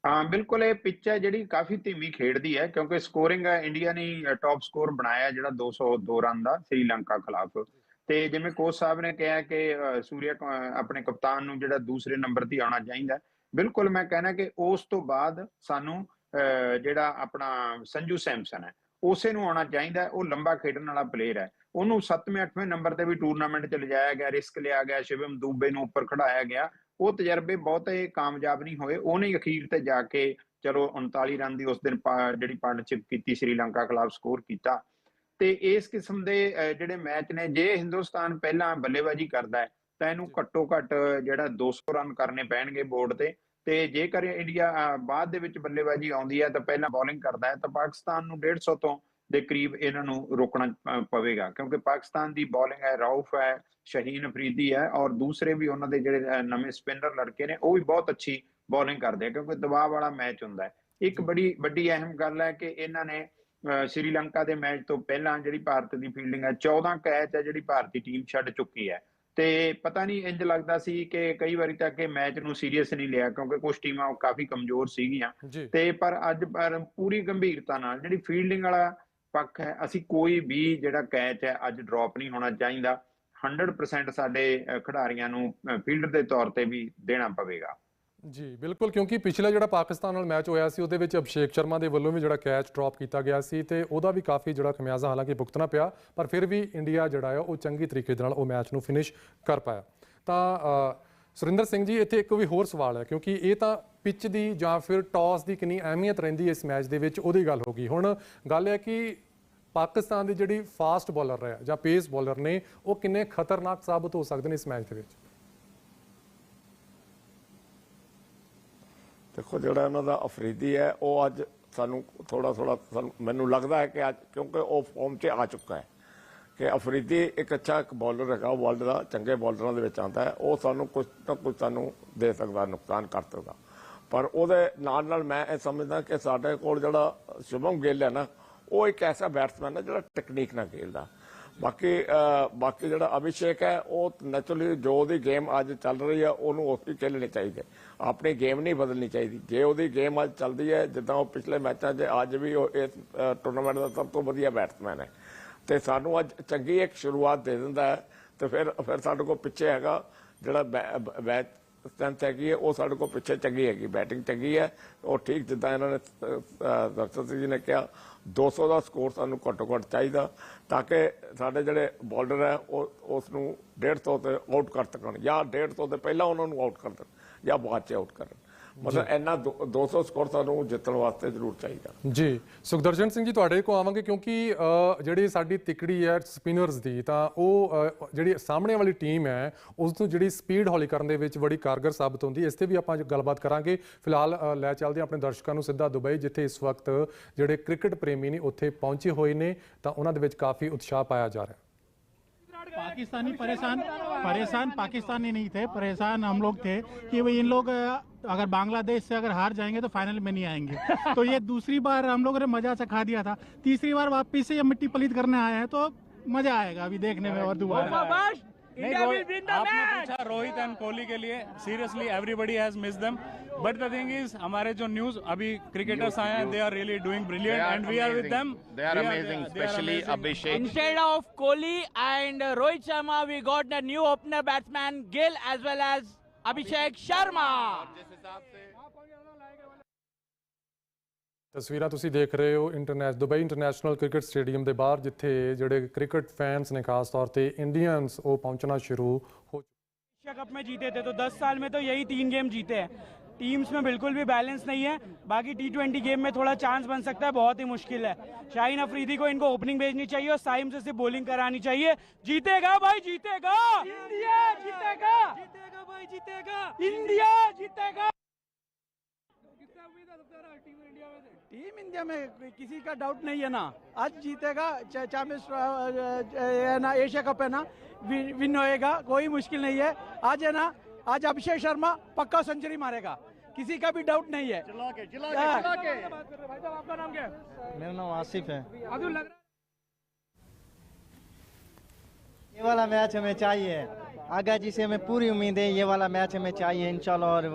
ਹਾਂ ਬਿਲਕੁਲ ਇਹ ਪਿੱਚ ਹੈ ਜਿਹੜੀ ਕਾਫੀ ਧੀਮੀ ਖੇਡਦੀ ਹੈ ਕਿਉਂਕਿ ਸਕੋਰਿੰਗ ਇੰਡੀਆ ਨੇ ਟੌਪ ਸਕੋਰ ਬਣਾਇਆ ਜਿਹੜਾ 202 ਰਨ ਦਾ ਸ੍ਰੀਲੰਕਾ ਖਿਲਾਫ। ਤੇ ਜਿਵੇਂ ਕੋਚ ਸਾਹਿਬ ਨੇ ਕਿਹਾ ਕਿ ਸੂਰਿਆ ਆਪਣੇ ਕਪਤਾਨ ਨੂੰ ਜਿਹੜਾ ਦੂਸਰੇ ਨੰਬਰ ਤੇ ਆਉਣਾ ਚਾਹੀਦਾ ਬਿਲਕੁਲ ਮੈਂ ਕਹਿਣਾ ਕਿ ਉਸ ਤੋਂ ਬਾਅਦ ਸਾਨੂੰ ਅ, ਜਿਹੜਾ ਆਪਣਾ ਸੰਜੂ ਸੈਮਸਨ ਹੈ ਉਸੇ ਨੂੰ ਆਉਣਾ ਚਾਹੀਦਾ ਉਹ ਲੰਬਾ ਖੇਡਣ ਵਾਲਾ ਪਲੇਅਰ ਹੈ। ਉਹਨੂੰ 7ਵੇਂ 8ਵੇਂ ਨੰਬਰ ਤੇ ਵੀ ਟੂਰਨਾਮੈਂਟ 'ਚ ਲਿਜਾਇਆ ਗਿਆ ਰਿਸਕ ਲਿਆ ਗਿਆ ਸ਼ਿਵਮ ਦੂਬੇ ਨੂੰ ਉੱਪਰ ਖੜਾਇਆ ਗਿਆ। ਉਹ ਤਜਰਬੇ ਬਹੁਤੇ ਕਾਮਯਾਬ ਨਹੀਂ ਹੋਏ। ਉਹਨੇ ਅਖੀਰ ਤੇ ਜਾ ਕੇ ਚਲੋ 39 ਰਨ ਦੀ ਉਸ ਦਿਨ ਜਿਹੜੀ ਪਾਰਟਨਰਸ਼ਿਪ ਕੀਤੀ ਸ਼੍ਰੀਲੰਕਾ ਖਿਲਾਫ ਸਕੋਰ ਕੀਤਾ। ਤੇ ਇਸ ਕਿਸਮ ਦੇ ਜਿਹੜੇ ਮੈਚ ਨੇ ਜੇ ਹਿੰਦੁਸਤਾਨ ਪਹਿਲਾਂ ਬੱਲੇਬਾਜ਼ੀ ਕਰਦਾ ਹੈ ਤਾਂ ਇਹਨੂੰ ਘੱਟੋ ਘੱਟ ਜਿਹੜਾ 200 ਰਨ ਕਰਨੇ ਪੈਣਗੇ ਬੋਰਡ ਤੇ। ਤੇ ਜੇਕਰ ਇੰਡੀਆ ਬਾਅਦ ਦੇ ਵਿੱਚ ਬੱਲੇਬਾਜ਼ੀ ਆਉਂਦੀ ਹੈ ਤਾਂ ਪਹਿਲਾਂ ਬੋਲਿੰਗ ਕਰਦਾ ਹੈ ਤਾਂ ਪਾਕਿਸਤਾਨ ਨੂੰ 150 ਤੋਂ ਦੇ ਕਰੀਬ ਇਹਨਾਂ ਨੂੰ ਰੋਕਣਾ ਪਵੇਗਾ। ਕਿਉਂਕਿ ਪਾਕਿਸਤਾਨ ਦੀ ਬੋਲਿੰਗ ਹੈ ਰਾਉਫ ਹੈ ਸ਼ਹੀਨ ਅਫਰੀਦੀ ਹੈ ਔਰ ਦੂਸਰੇ ਵੀ ਉਹਨਾਂ ਦੇ ਜਿਹੜੇ ਨਵੇਂ ਸਪਿਨਰ ਲੜਕੇ ਨੇ ਉਹ ਵੀ ਬਹੁਤ ਅੱਛੀ ਬੋਲਿੰਗ ਕਰਦੇ ਆ ਕਿਉਂਕਿ ਦਬਾਅ ਵਾਲਾ ਮੈਚ ਹੁੰਦਾ ਹੈ। ਇੱਕ ਬੜੀ ਵੱਡੀ ਅਹਿਮ ਗੱਲ ਹੈ ਕਿ ਇਹਨਾਂ ਨੇ ਸ਼੍ਰੀਲੰਕਾ ਦੇ ਮੈਚ ਤੋਂ ਪਹਿਲਾਂ ਜਿਹੜੀ ਭਾਰਤ ਦੀ ਫੀਲਡਿੰਗ ਹੈ 14 ਕੈਚ ਹੈ ਜਿਹੜੀ ਭਾਰਤੀ ਟੀਮ ਛੱਡ ਚੁੱਕੀ ਹੈ। ਤੇ ਪਤਾ ਨਹੀਂ ਇੰਜ ਲੱਗਦਾ ਸੀ ਕਿ ਕਈ ਵਾਰੀ ਤੱਕ ਇਹ ਮੈਚ ਨੂੰ ਸੀਰੀਅਸ ਨਹੀਂ ਲਿਆ ਕਿਉਂਕਿ ਕੁਝ ਟੀਮਾਂ ਕਾਫੀ ਕਮਜ਼ੋਰ ਸੀਗੀਆਂ। ਤੇ ਪਰ ਅੱਜ ਪਰ ਪੂਰੀ ਗੰਭੀਰਤਾ ਨਾਲ ਜਿਹੜੀ ਫੀਲਡਿੰਗ ਵਾਲਾ ਪੱਖ ਹੈ। ਅਸੀਂ ਕੋਈ ਵੀ ਜਿਹੜਾ ਕੈਚ ਹੈ, ਅੱਜ ਡ੍ਰੌਪ ਨਹੀਂ ਹੋਣਾ ਚਾਹੀਦਾ। 100% ਸਾਡੇ ਖਿਡਾਰੀਆਂ ਨੂੰ ਫੀਲਡਰ ਦੇ ਤੌਰ ਤੇ ਵੀ ਦੇਣਾ ਪਵੇਗਾ। ਜੀ, ਬਿਲਕੁਲ, ਕਿਉਂਕਿ ਪਿਛਲਾ ਜਿਹੜਾ ਪਾਕਿਸਤਾਨ ਨਾਲ ਮੈਚ ਹੋਇਆ ਸੀ, ਉਹਦੇ ਵਿੱਚ ਅਭਿਸ਼ੇਕ ਸ਼ਰਮਾ ਦੇ ਵੱਲੋਂ ਵੀ ਜਿਹੜਾ ਕੈਚ ਡ੍ਰੌਪ ਕੀਤਾ ਗਿਆ ਸੀ ਤੇ ਉਹਦਾ ਵੀ ਕਾਫੀ ਜਿਹੜਾ ਖਮਿਆਜ਼ਾ ਹਾਲਾਂਕਿ ਭੁਗਤਣਾ ਪਿਆ, ਪਰ ਫਿਰ ਵੀ ਇੰਡੀਆ ਜਿਹੜਾ ਹੈ ਉਹ ਚੰਗੀ ਤਰੀਕੇ ਦੇ ਨਾਲ ਉਹ ਮੈਚ ਨੂੰ ਫਿਨਿਸ਼ ਕਰ ਪਾਇਆ। ਤਾਂ ਸੁਰਿੰਦਰ ਸਿੰਘ ਜੀ, ਇੱਥੇ ਇੱਕ ਵੀ ਹੋਰ ਸਵਾਲ ਹੈ, ਕਿਉਂਕਿ ਇਹ ਤਾਂ ਪਿੱਚ ਦੀ ਜਾਂ ਫਿਰ ਟਾਸ ਦੀ ਕਿੰਨੀ ਅਹਿਮੀਅਤ ਰਹਿੰਦੀ ਹੈ ਇਸ ਮੈਚ ਦੇ ਵਿੱਚ, ਉਹਦੀ ਗੱਲ ਹੋ ਗਈ। ਹੁਣ ਗੱਲ ਹੈ ਕਿ ਪਾਕਿਸਤਾਨ ਦੀ ਜਿਹੜੀ ਫਾਸਟ ਬੋਲਰ ਹੈ ਜਾਂ ਪੇਸ ਬੋਲਰ ਨੇ, ਉਹ ਕਿੰਨੇ ਖਤਰਨਾਕ ਸਾਬਤ ਹੋ ਸਕਦੇ ਨੇ ਇਸ ਮੈਚ ਦੇ ਵਿੱਚ? ਦੇਖੋ, ਜਿਹੜਾ ਉਹਨਾਂ ਦਾ ਅਫਰੀਦੀ ਹੈ, ਉਹ ਅੱਜ ਸਾਨੂੰ ਥੋੜਾ ਥੋੜਾ ਮੈਨੂੰ ਲੱਗਦਾ ਹੈ ਕਿ ਅੱਜ, ਕਿਉਂਕਿ ਉਹ ਫਾਰਮ 'ਚ ਆ ਚੁੱਕਾ ਹੈ। ਕਿ ਅਫਰੀਦੀ ਇੱਕ ਅੱਛਾ ਇੱਕ ਬੋਲਰ ਹੈਗਾ ਵਰਲਡ ਦਾ ਚੰਗੇ ਬੋਲਰਾਂ ਦੇ ਵਿੱਚ ਆਉਂਦਾ ਹੈ, ਉਹ ਸਾਨੂੰ ਕੁਝ ਨਾ ਕੁਝ ਸਾਨੂੰ ਦੇ ਸਕਦਾ, ਨੁਕਸਾਨ ਕਰ ਸਕਦਾ। ਪਰ ਉਹਦੇ ਨਾਲ ਨਾਲ ਮੈਂ ਇਹ ਸਮਝਦਾ ਕਿ ਸਾਡੇ ਕੋਲ ਜਿਹੜਾ ਸ਼ੁਭਮ ਗਿੱਲ ਹੈ ਨਾ, ਉਹ ਇੱਕ ਐਸਾ ਬੈਟਸਮੈਨ ਹੈ ਜਿਹੜਾ ਟੈਕਨੀਕ ਨਾਲ ਖੇਡਦਾ ਬਾਕੀ ਬਾਕੀ ਜਿਹੜਾ ਅਭਿਸ਼ੇਕ ਹੈ, ਉਹ ਨੈਚੁਰਲੀ ਜੋ ਉਹਦੀ ਗੇਮ ਅੱਜ ਚੱਲ ਰਹੀ ਹੈ, ਉਹਨੂੰ ਉਸ ਹੀ ਖੇਲਣੀ ਚਾਹੀਦੀ ਹੈ। ਆਪਣੀ ਗੇਮ ਨਹੀਂ ਬਦਲਣੀ ਚਾਹੀਦੀ। ਜੇ ਉਹਦੀ ਗੇਮ ਅੱਜ ਚੱਲਦੀ ਹੈ, ਜਿੱਦਾਂ ਉਹ ਪਿਛਲੇ ਮੈਚਾਂ 'ਚ ਅੱਜ ਵੀ ਉਹ ਇਸ ਟੂਰਨਾਮੈਂਟ ਦਾ ਸਭ ਤੋਂ ਵਧੀਆ ਬੈਟਸਮੈਨ ਹੈ। ਤੇ ਸਾਨੂੰ ਅੱਜ ਚੰਗੀ ਇੱਕ ਸ਼ੁਰੂਆਤ ਦੇ ਦਿੰਦਾ ਹੈ ਤੇ ਫਿਰ ਫਿਰ ਸਾਡੇ ਕੋਲ ਪਿੱਛੇ ਹੈਗਾ ਜਿਹੜਾ ਬੈ- ਬੈ- ਸਟਰੈਂਥ ਹੈਗੀ ਹੈ, ਉਹ ਸਾਡੇ ਕੋਲ ਪਿੱਛੇ ਚੰਗੀ ਹੈਗੀ, ਬੈਟਿੰਗ ਚੰਗੀ ਹੈ, ਉਹ ਠੀਕ ਜਿੱਦਾਂ ਇਹਨਾਂ ਨੇ ਦਰਸ਼ਨ ਸਿੰਘ ਜੀ ਨੇ ਕਿਹਾ 200 ਦਾ ਸਕੋਰ ਸਾਨੂੰ ਘੱਟੋ ਘੱਟ ਚਾਹੀਦਾ ਤਾਂ ਕਿ ਸਾਡੇ ਜਿਹੜੇ ਬੋਲਰ ਹੈ, ਉਹ, ਉਸ ਨੂੰ 150 ਤੇ ਆਊਟ ਕਰ ਸਕਣ ਜਾਂ 150 ਤੋਂ ਪਹਿਲਾਂ ਉਹਨਾਂ ਨੂੰ ਆਊਟ ਕਰ ਦੇਣ ਜਾਂ ਬਾਅਦ ਚ ਆਊਟ ਕਰਨ। ਮਤਲਬ ਇੰਨਾ ਦੋ- 200 ਸਕੋਰ ਸਾਨੂੰ ਜਿੱਤਣ ਵਾਸਤੇ ਜ਼ਰੂਰ ਚਾਹੀਦਾ। ਜੀ। ਸੁਖਦਰਸ਼ਨ ਸਿੰਘ ਜੀ ਤੁਹਾਡੇ ਕੋਲ ਆਵਾਂਗੇ ਕਿਉਂਕਿ ਜਿਹੜੀ ਸਾਡੀ ਤਿਕੜੀ ਹੈ ਸਪਿਨਰਸ ਦੀ ਤਾਂ ਉਹ ਜਿਹੜੀ ਸਾਹਮਣੇ ਵਾਲੀ ਟੀਮ ਹੈ ਉਸ ਨੂੰ ਜਿਹੜੀ ਸਪੀਡ ਹੌਲੀ ਕਰਨ ਦੇ ਵਿੱਚ ਬੜੀ ਕਾਰਗਰ ਸਾਬਤ ਹੁੰਦੀ ਹੈ। ਇਸ ਤੇ ਵੀ ਆਪਾਂ ਗੱਲਬਾਤ ਕਰਾਂਗੇ। ਫਿਲਹਾਲ ਲੈ ਚੱਲਦੇ ਆਪਣੇ ਦਰਸ਼ਕਾਂ ਨੂੰ ਸਿੱਧਾ ਦੁਬਈ ਜਿੱਥੇ ਇਸ ਵਕਤ ਜਿਹੜੇ ਕ੍ਰਿਕਟ ਪ੍ਰੇਮੀ ਨੇ ਉੱਥੇ ਪਹੁੰਚੇ ਹੋਏ ਨੇ ਤਾਂ ਉਹਨਾਂ ਦੇ ਵਿੱਚ ਕਾਫੀ ਉਤਸ਼ਾਹ ਪਾਇਆ ਜਾ ਰਿਹਾ। ਹੈ पाकिस्तानी परेशान परेशान पाकिस्तानी नहीं थे, परेशान हम लोग थे कि भाई इन लोग अगर बांग्लादेश से अगर हार जाएँगे तो फाइनल में नहीं आएँगे। तो ये दूसरी बार हम लोगों ने मज़ा से खा दिया था। तीसरी बार वापिस से ये मिट्टी पलीत करने आए हैं तो मज़ा आएगा अभी देखने में और दोबारा। नहीं, रोहित- आपने पूछा रोहित एंड कोहली के लिए seriously everybody has miss them but the thing is हमारे जो न्यूज अभी क्रिकेटर्स आए हैं they are really doing brilliant and we are with them They are amazing, especially Abhishek. Instead of Kohli and Rohit Sharma, we got a new opener batsman Gill as well as Abhishek Sharma. ਤਸਵੀਰਾਂ ਤੁਸੀਂ ਦੇਖ ਰਹੇ ਹੋ international Dubai international cricket stadium ਦੇ ਬਾਹਰ ਜਿੱਥੇ ਜਿਹੜੇ cricket fans ਨੇ ਖਾਸ ਤੌਰ ਤੇ ਇੰਡੀਅਨਸ ਉਹ ਪਹੁੰਚਣਾ ਸ਼ੁਰੂ ਹੋ एशिया कप में जीते थे तो 10 साल में तो यही तीन गेम जीते हैं टीम्स में बिल्कुल भी बैलेंस नहीं है बाकी टी ट्वेंटी गेम में थोड़ा चांस बन सकता है बहुत ही मुश्किल है शाहीन अफरीदी को इनको ओपनिंग भेजनी चाहिए और साइम से सिर्फ बॉलिंग करानी चाहिए जीतेगा भाई जीतेगा इंडिया जीतेगा जीतेगा भाई जीतेगा इंडिया जीतेगा टीम इंडिया में कोई- किसी का डाउट नहीं है ना? आज जीतेगा चैंपियंस ना एशिया कप है ना? विन होएगा कोई मुश्किल नहीं है। आज है ना आज अभिषेक शर्मा पक्का सेंचुरी मारेगा। किसी का भी डाउट नहीं है। चिल्ला के चिल्ला के चिल्ला के। भाई साहब आपका नाम क्या है? मेरा नाम आसिफ है। अब्दुल लग रहा ये वाला मैच हमें चाहिए। आगा जी से हमें पूरी उम्मीद है ये वाला मैच हमें चाहिए इंशाल्लाह और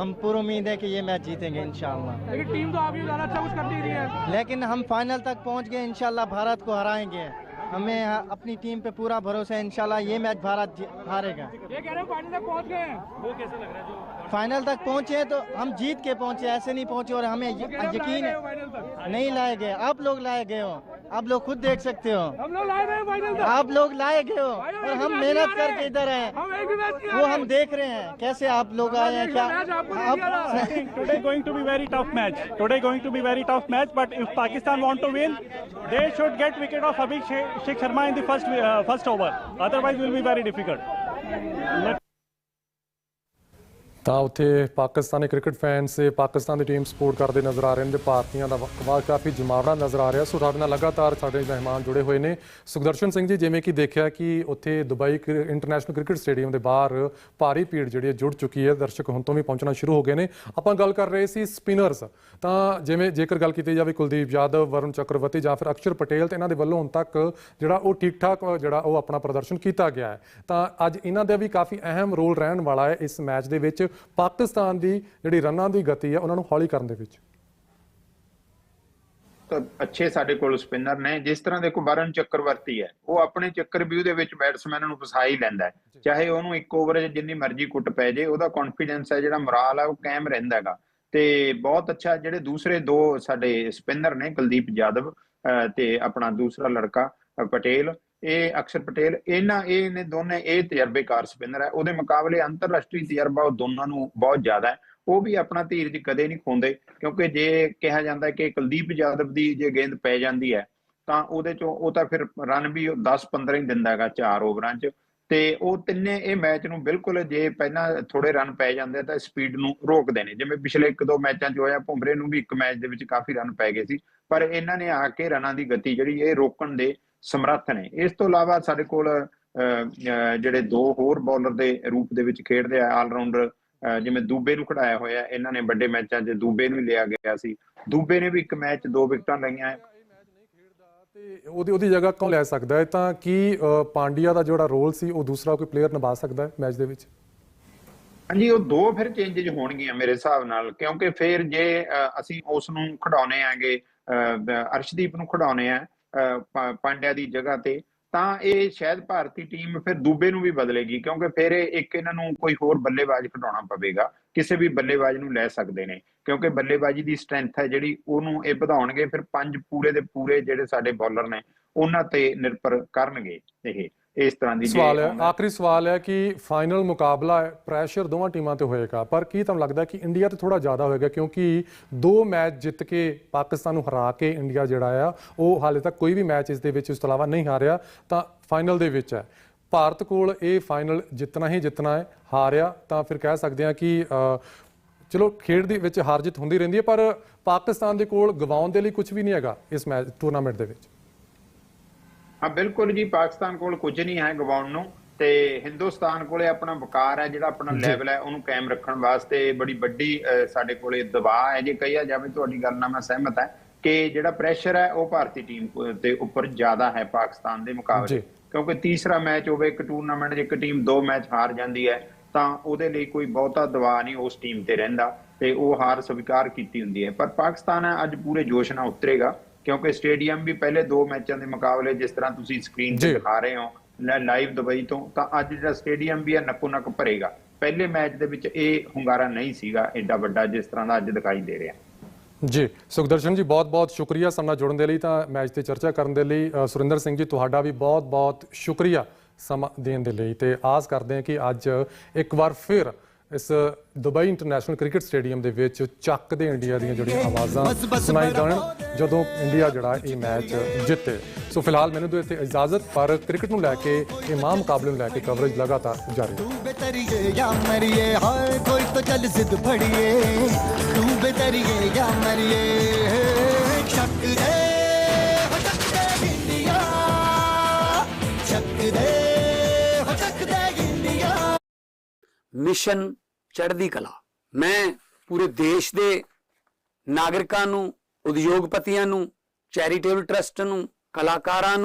हम पूरी उम्मीद है कि ये मैच जीतेंगे इंशाल्लाह। लेकिन टीम तो ज़्यादा अच्छा कुछ कर नहीं रही है। लेकिन हम फाइनल तक पहुँच गए इंशाल्लाह भारत को हराएँगे। हमें अपनी टीम पे पूरा भरोसा है इंशाल्लाह ये मैच भारत हारेगा। ये कह रहे फाइनल तक पहुँच गए। हैं वो कैसे लग रहा है जो फाइनल तक पहुँचे तो हम जीत के पहुँचे ऐसे नहीं पहुँचे और हमें यकीन है नहीं लाए गए आप लोग लाए गए हो। आप लोग खुद देख सकते हो। हम लोग लाए गए आप लोग लाए गए हो और हम मेहनत करके इधर आए वो हम देख रहे हैं कैसे आप लोग आए हैं क्या today going to be very tough match today going to be very tough match but if Pakistan want to win they should get wicket of Abhishek Sharma in the first first over otherwise will be very difficult ਤਾਂ ਉੱਥੇ Pakistani cricket fans, Pakistan ਦੀ team support ਕਰਦੇ ਨਜ਼ਰ ਆ ਰਹੇ ਨੇ ਤੇ ਭਾਰਤੀਆਂ ਦਾ ਵਕਵਾ ਕਾਫੀ ਜਮਾਵੜਾ ਨਜ਼ਰ ਆ ਰਿਹਾ। ਸੋ ਸਾਡੇ ਨਾਲ ਲਗਾਤਾਰ ਸਾਡੇ ਮਹਿਮਾਨ ਜੁੜੇ ਹੋਏ ਨੇ। ਸੁਖਦਰਸ਼ਨ ਸਿੰਘ ਜੀ, ਜਿਵੇਂ ਕਿ ਦੇਖਿਆ ਕਿ ਉੱਥੇ ਦੁਬਈ ਕ੍ਰਿ- ਇੰਟਰਨੈਸ਼ਨਲ ਕ੍ਰਿਕਟ ਸਟੇਡੀਅਮ ਦੇ ਬਾਹਰ ਭਾਰੀ ਭੀੜ ਜਿਹੜੀ ਹੈ ਜੁੜ ਚੁੱਕੀ ਹੈ। ਦਰਸ਼ਕ ਹੁਣ ਤੋਂ ਵੀ ਪਹੁੰਚਣਾ ਸ਼ੁਰੂ ਹੋ ਗਏ ਨੇ। ਆਪਾਂ ਗੱਲ ਕਰ ਰਹੇ ਸੀ ਸਪਿਨਰਸ। ਤਾਂ ਜਿਵੇਂ ਜੇਕਰ ਗੱਲ ਕੀਤੀ ਜਾਵੇ ਕੁਲਦੀਪ ਯਾਦਵ, ਵਰੁਣ ਚੱਕਰਵਰਤੀ ਜਾਂ ਫਿਰ ਅਕਸ਼ਰ ਪਟੇਲ, ਤੇ ਇਹਨਾਂ ਦੇ ਵੱਲੋਂ ਹੁਣ ਤੱਕ ਜਿਹੜਾ ਉਹ ਠੀਕ ਠਾਕ ਜਿਹੜਾ ਉਹ ਆਪਣਾ ਪ੍ਰਦਰਸ਼ਨ ਕੀਤਾ ਗਿਆ ਹੈ। ਤਾਂ ਅੱਜ ਇਹਨਾਂ ਦਾ ਵੀ ਕਾਫੀ ਅਹਿਮ ਰੋਲ ਰਹਿਣ ਵਾਲਾ ਹੈ ਇਸ ਮੈਚ ਦੇ ਵਿੱਚ। ਪਾਕਿਸਤਾਨ ਦੀ ਜਿਹੜੀ ਰਨਾਂ ਦੀ ਗਤੀ ਹੈ ਉਹਨਾਂ ਨੂੰ ਹੌਲੀ ਕਰਨ ਦੇ ਵਿੱਚ। ਤਾਂ ਅੱਛੇ ਸਾਡੇ ਕੋਲ ਸਪਿਨਰ ਨੇ ਜਿਸ ਤਰ੍ਹਾਂ ਦੇਖੋ ਵਰਨ ਚੱਕਰਵਰਤੀ ਹੈ ਉਹ ਆਪਣੇ ਚੱਕਰ ਵੀ ਉਹਦੇ ਵਿੱਚ ਬੈਟਸਮੈਨ ਨੂੰ ਫਸਾ ਹੀ ਲੈਂਦਾ ਚਾਹੇ ਉਹਨੂੰ ਇੱਕ ਓਵਰ 'ਚ ਜਿੰਨੀ ਮਰਜ਼ੀ ਕੁੱਟ ਪੈ ਜੇ ਉਹਦਾ ਕੌਨਫੀਡੈਂਸ ਹੈ ਜਿਹੜਾ ਮੋਰਾਲ ਹੈ ਉਹ ਕਾਇਮ ਰਹਿੰਦਾ ਹੈਗਾ। ਤੇ ਬਹੁਤ ਅੱਛਾ ਜਿਹੜੇ ਦੂਸਰੇ ਦੋ ਸਾਡੇ ਸਪਿਨਰ ਨੇ ਕੁਲਦੀਪ ਅਹ, ਤੇ ਆਪਣਾ ਦੂਸਰਾ ਲੜਕਾ ਪਟੇਲ ਇਹ ਅਕਸ਼ਰ ਪਟੇਲ, ਇਹਨਾਂ, ਇਹ ਨੇ ਦੋਨੇ, ਇਹ ਤਜਰਬੇਕਾਰ ਸਪਿਨਰ ਹੈ। ਉਹਦੇ ਮੁਕਾਬਲੇ ਅੰਤਰਰਾਸ਼ਟਰੀ ਤਜਰਬਾ ਉਹ ਦੋਨਾਂ ਨੂੰ ਬਹੁਤ ਜ਼ਿਆਦਾ ਹੈ। ਉਹ ਵੀ ਆਪਣਾ ਧੀਰਜ ਕਦੇ ਨਹੀਂ ਖੋਂਦੇ, ਕਿਉਂਕਿ ਜੇ ਕਿਹਾ ਜਾਂਦਾ ਕਿ ਕੁਲਦੀਪ ਯਾਦਵ ਦੀ ਜੇ ਗੇਂਦ ਪੈ ਜਾਂਦੀ ਹੈ, ਤਾਂ ਉਹਦੇ ਚੋਂ ਉਹ ਤਾਂ ਫਿਰ ਰਨ ਵੀ 10-15 ਹੀ ਦਿੰਦਾ ਹੈਗਾ ਚਾਰ ਓਵਰਾਂ 'ਚ। ਤੇ ਉਹ ਤਿੰਨੇ ਇਹ ਮੈਚ ਨੂੰ ਬਿਲਕੁਲ ਜੇ ਪਹਿਲਾਂ ਥੋੜੇ ਰਨ ਪੈ ਜਾਂਦੇ ਆ ਤਾਂ ਸਪੀਡ ਨੂੰ ਰੋਕਦੇ ਨੇ। ਜਿਵੇਂ ਪਿਛਲੇ ਇੱਕ ਦੋ ਮੈਚਾਂ 'ਚ ਹੋਇਆ, ਭੁੰਬਰੇ ਨੂੰ ਵੀ ਇੱਕ ਮੈਚ ਦੇ ਵਿੱਚ ਕਾਫੀ ਰਨ ਪੈ ਗਏ ਸੀ। ਪਰ ਇਹਨਾਂ ਨੇ ਆ ਕੇ ਰਨਾਂ ਦੀ ਗਤੀ ਜਿਹੜੀ ਇਹ ਰੋਕਣ ਦੇ ਸਮਰੱਥ ਨੇ। ਇਸ ਤੋਂ ਇਲਾਵਾ ਸਾਡੇ ਕੋਲ ਜਿਹੜੇ ਦੋ ਹੋਰ ਬੌਲਰ ਦੇ ਰੂਪ ਦੇ ਵਿੱਚ ਖੇਡਦੇ ਆ ਆਲਰਾਊਂਡਰ ਜਿਵੇਂ ਦੂਬੇ ਨੂੰ ਖੜਾਇਆ ਹੋਇਆ ਇਹਨਾਂ ਨੇ ਵੱਡੇ ਮੈਚਾਂ 'ਚ ਦੂਬੇ ਨੂੰ ਲਿਆ ਗਿਆ ਸੀ। ਦੂਬੇ ਨੇ ਵੀ ਇੱਕ ਮੈਚ ਦੋ ਵਿਕਟਾਂ ਲਈਆਂ। ਤੇ ਉਹਦੀ ਉਹਦੀ ਜਗ੍ਹਾ ਕੌਣ ਲੈ ਸਕਦਾ ਹੈ? ਤਾਂ ਕੀ ਪਾਂਡਿਆ ਦਾ ਜਿਹੜਾ ਰੋਲ ਸੀ ਉਹ ਦੂਸਰਾ ਕੋਈ ਪਲੇਅਰ ਨਿਭਾ ਸਕਦਾ ਹੈ ਮੈਚ ਦੇ ਵਿੱਚ? ਹਾਂਜੀ ਉਹ ਦੋ ਫਿਰ ਚੇਂਜਸ ਹੋਣਗੀਆਂ ਮੇਰੇ ਹਿਸਾਬ ਨਾਲ ਕਿਉਂਕਿ ਫਿਰ ਜੇ ਅਸੀਂ ਉਸ ਨੂੰ ਖਿਡਾਉਣੇ ਆਂਗੇ ਅਰਸ਼ਦੀਪ ਨੂੰ ਖਿਡਾਉਣੇ ਆ ਪਾਂਡਿਆ ਦੀ ਜਗ੍ਹਾ ਤੇ, ਤਾਂ ਇਹ ਸ਼ਾਇਦ ਭਾਰਤੀ ਟੀਮ ਫਿਰ ਦੂਬੇ ਨੂੰ ਵੀ ਬਦਲੇਗੀ, ਕਿਉਂਕਿ ਫਿਰ ਇੱਕ ਇਹਨਾਂ ਨੂੰ ਕੋਈ ਹੋਰ ਬੱਲੇਬਾਜ਼ ਖਿਡਾਉਣਾ ਪਵੇਗਾ, ਕਿਸੇ ਵੀ ਬੱਲੇਬਾਜ਼ ਨੂੰ ਲੈ ਸਕਦੇ ਨੇ, ਕਿਉਂਕਿ ਬੱਲੇਬਾਜ਼ੀ ਦੀ ਸਟਰੈਂਥ ਹੈ ਜਿਹੜੀ ਉਹਨੂੰ ਇਹ ਵਧਾਉਣਗੇ, ਫਿਰ ਪੰਜ ਪੂਰੇ ਦੇ ਪੂਰੇ ਜਿਹੜੇ ਸਾਡੇ ਬੌਲਰ ਨੇ, ਉਹਨਾਂ ਤੇ ਨਿਰਭਰ ਕਰਨਗੇ ਇਹ। ਇਸ ਤਰ੍ਹਾਂ ਦੀ ਸਵਾਲ ਹੈ ਆਖਰੀ ਸਵਾਲ ਹੈ ਕਿ ਫਾਈਨਲ ਮੁਕਾਬਲਾ ਹੈ ਪ੍ਰੈਸ਼ਰ ਦੋਵਾਂ ਟੀਮਾਂ ਤੇ ਹੋਏਗਾ ਪਰ ਕੀ ਤੁਹਾਨੂੰ ਲੱਗਦਾ ਕਿ ਇੰਡੀਆ ਤੇ ਥੋੜਾ ਜ਼ਿਆਦਾ ਹੋਏਗਾ? ਕਿਉਂਕਿ ਦੋ ਮੈਚ ਜਿੱਤ ਕੇ ਪਾਕਿਸਤਾਨ ਨੂੰ ਹਰਾ ਕੇ ਇੰਡੀਆ ਜਿਹੜਾ ਆ ਉਹ ਹਾਲੇ ਤੱਕ ਕੋਈ ਵੀ ਮੈਚ ਇਸ ਦੇ ਵਿੱਚ ਇਸ ਤੋਂ ਇਲਾਵਾ ਨਹੀਂ ਹਾਰਿਆ ਤਾਂ ਫਾਈਨਲ ਦੇ ਵਿੱਚ ਹੈ। ਭਾਰਤ ਕੋਲ ਇਹ ਫਾਈਨਲ ਜਿੱਤਣਾ ਹੀ ਜਿੱਤਣਾ ਹੈ ਹਾਰਿਆ ਤਾਂ ਫਿਰ ਕਹਿ ਸਕਦੇ ਹਾਂ ਕਿ ਚਲੋ ਖੇਡ ਦੇ ਵਿੱਚ ਹਾਰ ਜਿੱਤ ਹੁੰਦੀ ਰਹਿੰਦੀ ਹੈ ਪਰ ਪਾਕਿਸਤਾਨ ਦੇ ਕੋਲ ਗਵਾਉਣ ਦੇ ਲਈ ਕੁਝ ਵੀ ਨਹੀਂ ਹੈਗਾ ਇਸ ਮੈਚ ਟੂਰਨਾਮੈਂਟ ਦੇ ਵਿੱਚ। ਹਾਂ ਬਿਲਕੁਲ ਜੀ ਪਾਕਿਸਤਾਨ ਕੋਲ ਕੁਝ ਨਹੀਂ ਹੈ ਗਵਾਉਣ ਨੂੰ ਤੇ ਹਿੰਦੁਸਤਾਨ ਕੋਲੇ ਆਪਣਾ ਵਕਾਰ ਹੈ ਜਿਹੜਾ ਆਪਣਾ ਲੈਵਲ ਹੈ ਉਹਨੂੰ ਕਾਇਮ ਰੱਖਣ ਵਾਸਤੇ ਬੜੀ ਵੱਡੀ ਸਾਡੇ ਕੋਲੇ ਦਬਾਅ ਹੈ ਜੇ ਕਹੀਆ ਜਾਵੇ ਤੁਹਾਡੀ ਗੱਲ ਨਾਲ ਮੈਂ ਸਹਿਮਤ ਹਾਂ ਕਿ ਜਿਹੜਾ ਪ੍ਰੈਸ਼ਰ ਹੈ ਉਹ ਭਾਰਤੀ ਟੀਮ ਦੇ ਉੱਪਰ ਜ਼ਿਆਦਾ ਹੈ ਪਾਕਿਸਤਾਨ ਦੇ ਮੁਕਾਬਲੇ। ਜੀ। ਕਿਉਂਕਿ ਤੀਸਰਾ ਮੈਚ ਹੋਵੇ ਇੱਕ ਟੂਰਨਾਮੈਂਟ 'ਚ ਇੱਕ ਟੀਮ ਦੋ ਮੈਚ ਹਾਰ ਜਾਂਦੀ ਹੈ ਤਾਂ ਉਹਦੇ ਲਈ ਕੋਈ ਬਹੁਤਾ ਦਬਾਅ ਨਹੀਂ ਉਸ ਟੀਮ ਤੇ ਰਹਿੰਦਾ ਤੇ ਉਹ ਹਾਰ ਸਵੀਕਾਰ ਕੀਤੀ ਹੁੰਦੀ ਹੈ। ਪਰ ਪਾਕਿਸਤਾਨ ਅੱਜ ਪੂਰੇ ਜੋਸ਼ ਨਾਲ ਉਤਰੇਗਾ। ਕਿਉਂਕਿ ਸਟੇਡੀਅਮ ਵੀ ਪਹਿਲੇ ਦੋ ਮੈਚਾਂ ਦੇ ਮੁਕਾਬਲੇ ਜਿਸ ਤਰ੍ਹਾਂ ਤੁਸੀਂ ਸਕਰੀਨ ਤੇ। ਦਿਖਾ ਰਹੇ ਹੋ ਲਾਈਵ ਦੁਬਈ ਤੋਂ ਤਾਂ ਅੱਜ ਜਿਹੜਾ ਸਟੇਡੀਅਮ ਵੀ ਹੈ ਨੱਕੋ ਨੱਕ ਭਰੇਗਾ। ਪਹਿਲੇ ਮੈਚ ਦੇ ਵਿੱਚ ਇਹ ਹੁੰਗਾਰਾ ਨਹੀਂ ਸੀਗਾ ਐਡਾ ਵੱਡਾ ਜਿਸ ਤਰ੍ਹਾਂ ਦਾ ਅੱਜ ਦਿਖਾਈ ਦੇ ਰਿਹਾ। ਜੀ ਸੁਖਦਰਸ਼ਨ ਜੀ ਬਹੁਤ-ਬਹੁਤ ਸ਼ੁਕਰੀਆ ਨਾਲ ਜੁੜਨ ਦੇ ਲਈ ਤਾਂ ਮੈਚ ਤੇ ਚਰਚਾ ਕਰਨ ਦੇ ਲਈ। ਸੁਰਿੰਦਰ ਸਿੰਘ ਜੀ ਤੁਹਾਡਾ ਵੀ ਬਹੁਤ-ਬਹੁਤ ਸ਼ੁਕਰੀਆ ਸਮਾਂ ਦੇਣ ਦੇ ਲਈ। ਤੇ ਆਸ ਕਰਦੇ ਹਾਂ ਕਿ ਅੱਜ ਇੱਕ ਵਾਰ ਫਿਰ ਇਸ ਦੁਬਈ ਇੰਟਰਨੈਸ਼ਨਲ ਕ੍ਰਿਕਟ ਸਟੇਡੀਅਮ ਦੇ ਵਿੱਚ ਚੱਕ ਦੇ ਇੰਡੀਆ ਦੀਆਂ ਜਿਹੜੀਆਂ ਆਵਾਜ਼ਾਂ ਸੁਣਾਈ ਜਾਣ ਜਦੋਂ ਇੰਡੀਆ ਜਿਹੜਾ ਇਹ ਮੈਚ ਜਿੱਤੇ। ਸੋ ਫਿਲਹਾਲ ਮੈਨੂੰ ਦੋ ਇੱਥੇ ਇਜਾਜ਼ਤ ਪਰ ਕ੍ਰਿਕਟ ਨੂੰ ਲੈ ਕੇ ਇਹ ਮਾਂ ਮੁਕਾਬਲੇ ਨੂੰ ਲੈ ਕੇ ਕਵਰੇਜ ਲਗਾਤਾਰ ਜਾਰੀ ਤੂੰ ਬਤਰੀਏ ਜਾਂ ਮਰੀਏ ਹਰ ਕੋਈ ਤਾਂ ਚੱਲ ਜ਼ਿੱਦ ਫੜੀਏ। ਤੂੰ ਬਤਰੀਏ ਜਾਂ ਮਰੀਏ ਮਿਸ਼ਨ ਚੜ੍ਹਦੀ ਕਲਾ। ਮੈਂ ਪੂਰੇ ਦੇਸ਼ ਦੇ ਨਾਗਰਿਕਾਂ ਨੂੰ, ਉਦਯੋਗਪਤੀਆਂ ਨੂੰ, ਚੈਰੀਟੇਬਲ ਟਰਸਟ ਨੂੰ, ਕਲਾਕਾਰਾਂ ਨੂੰ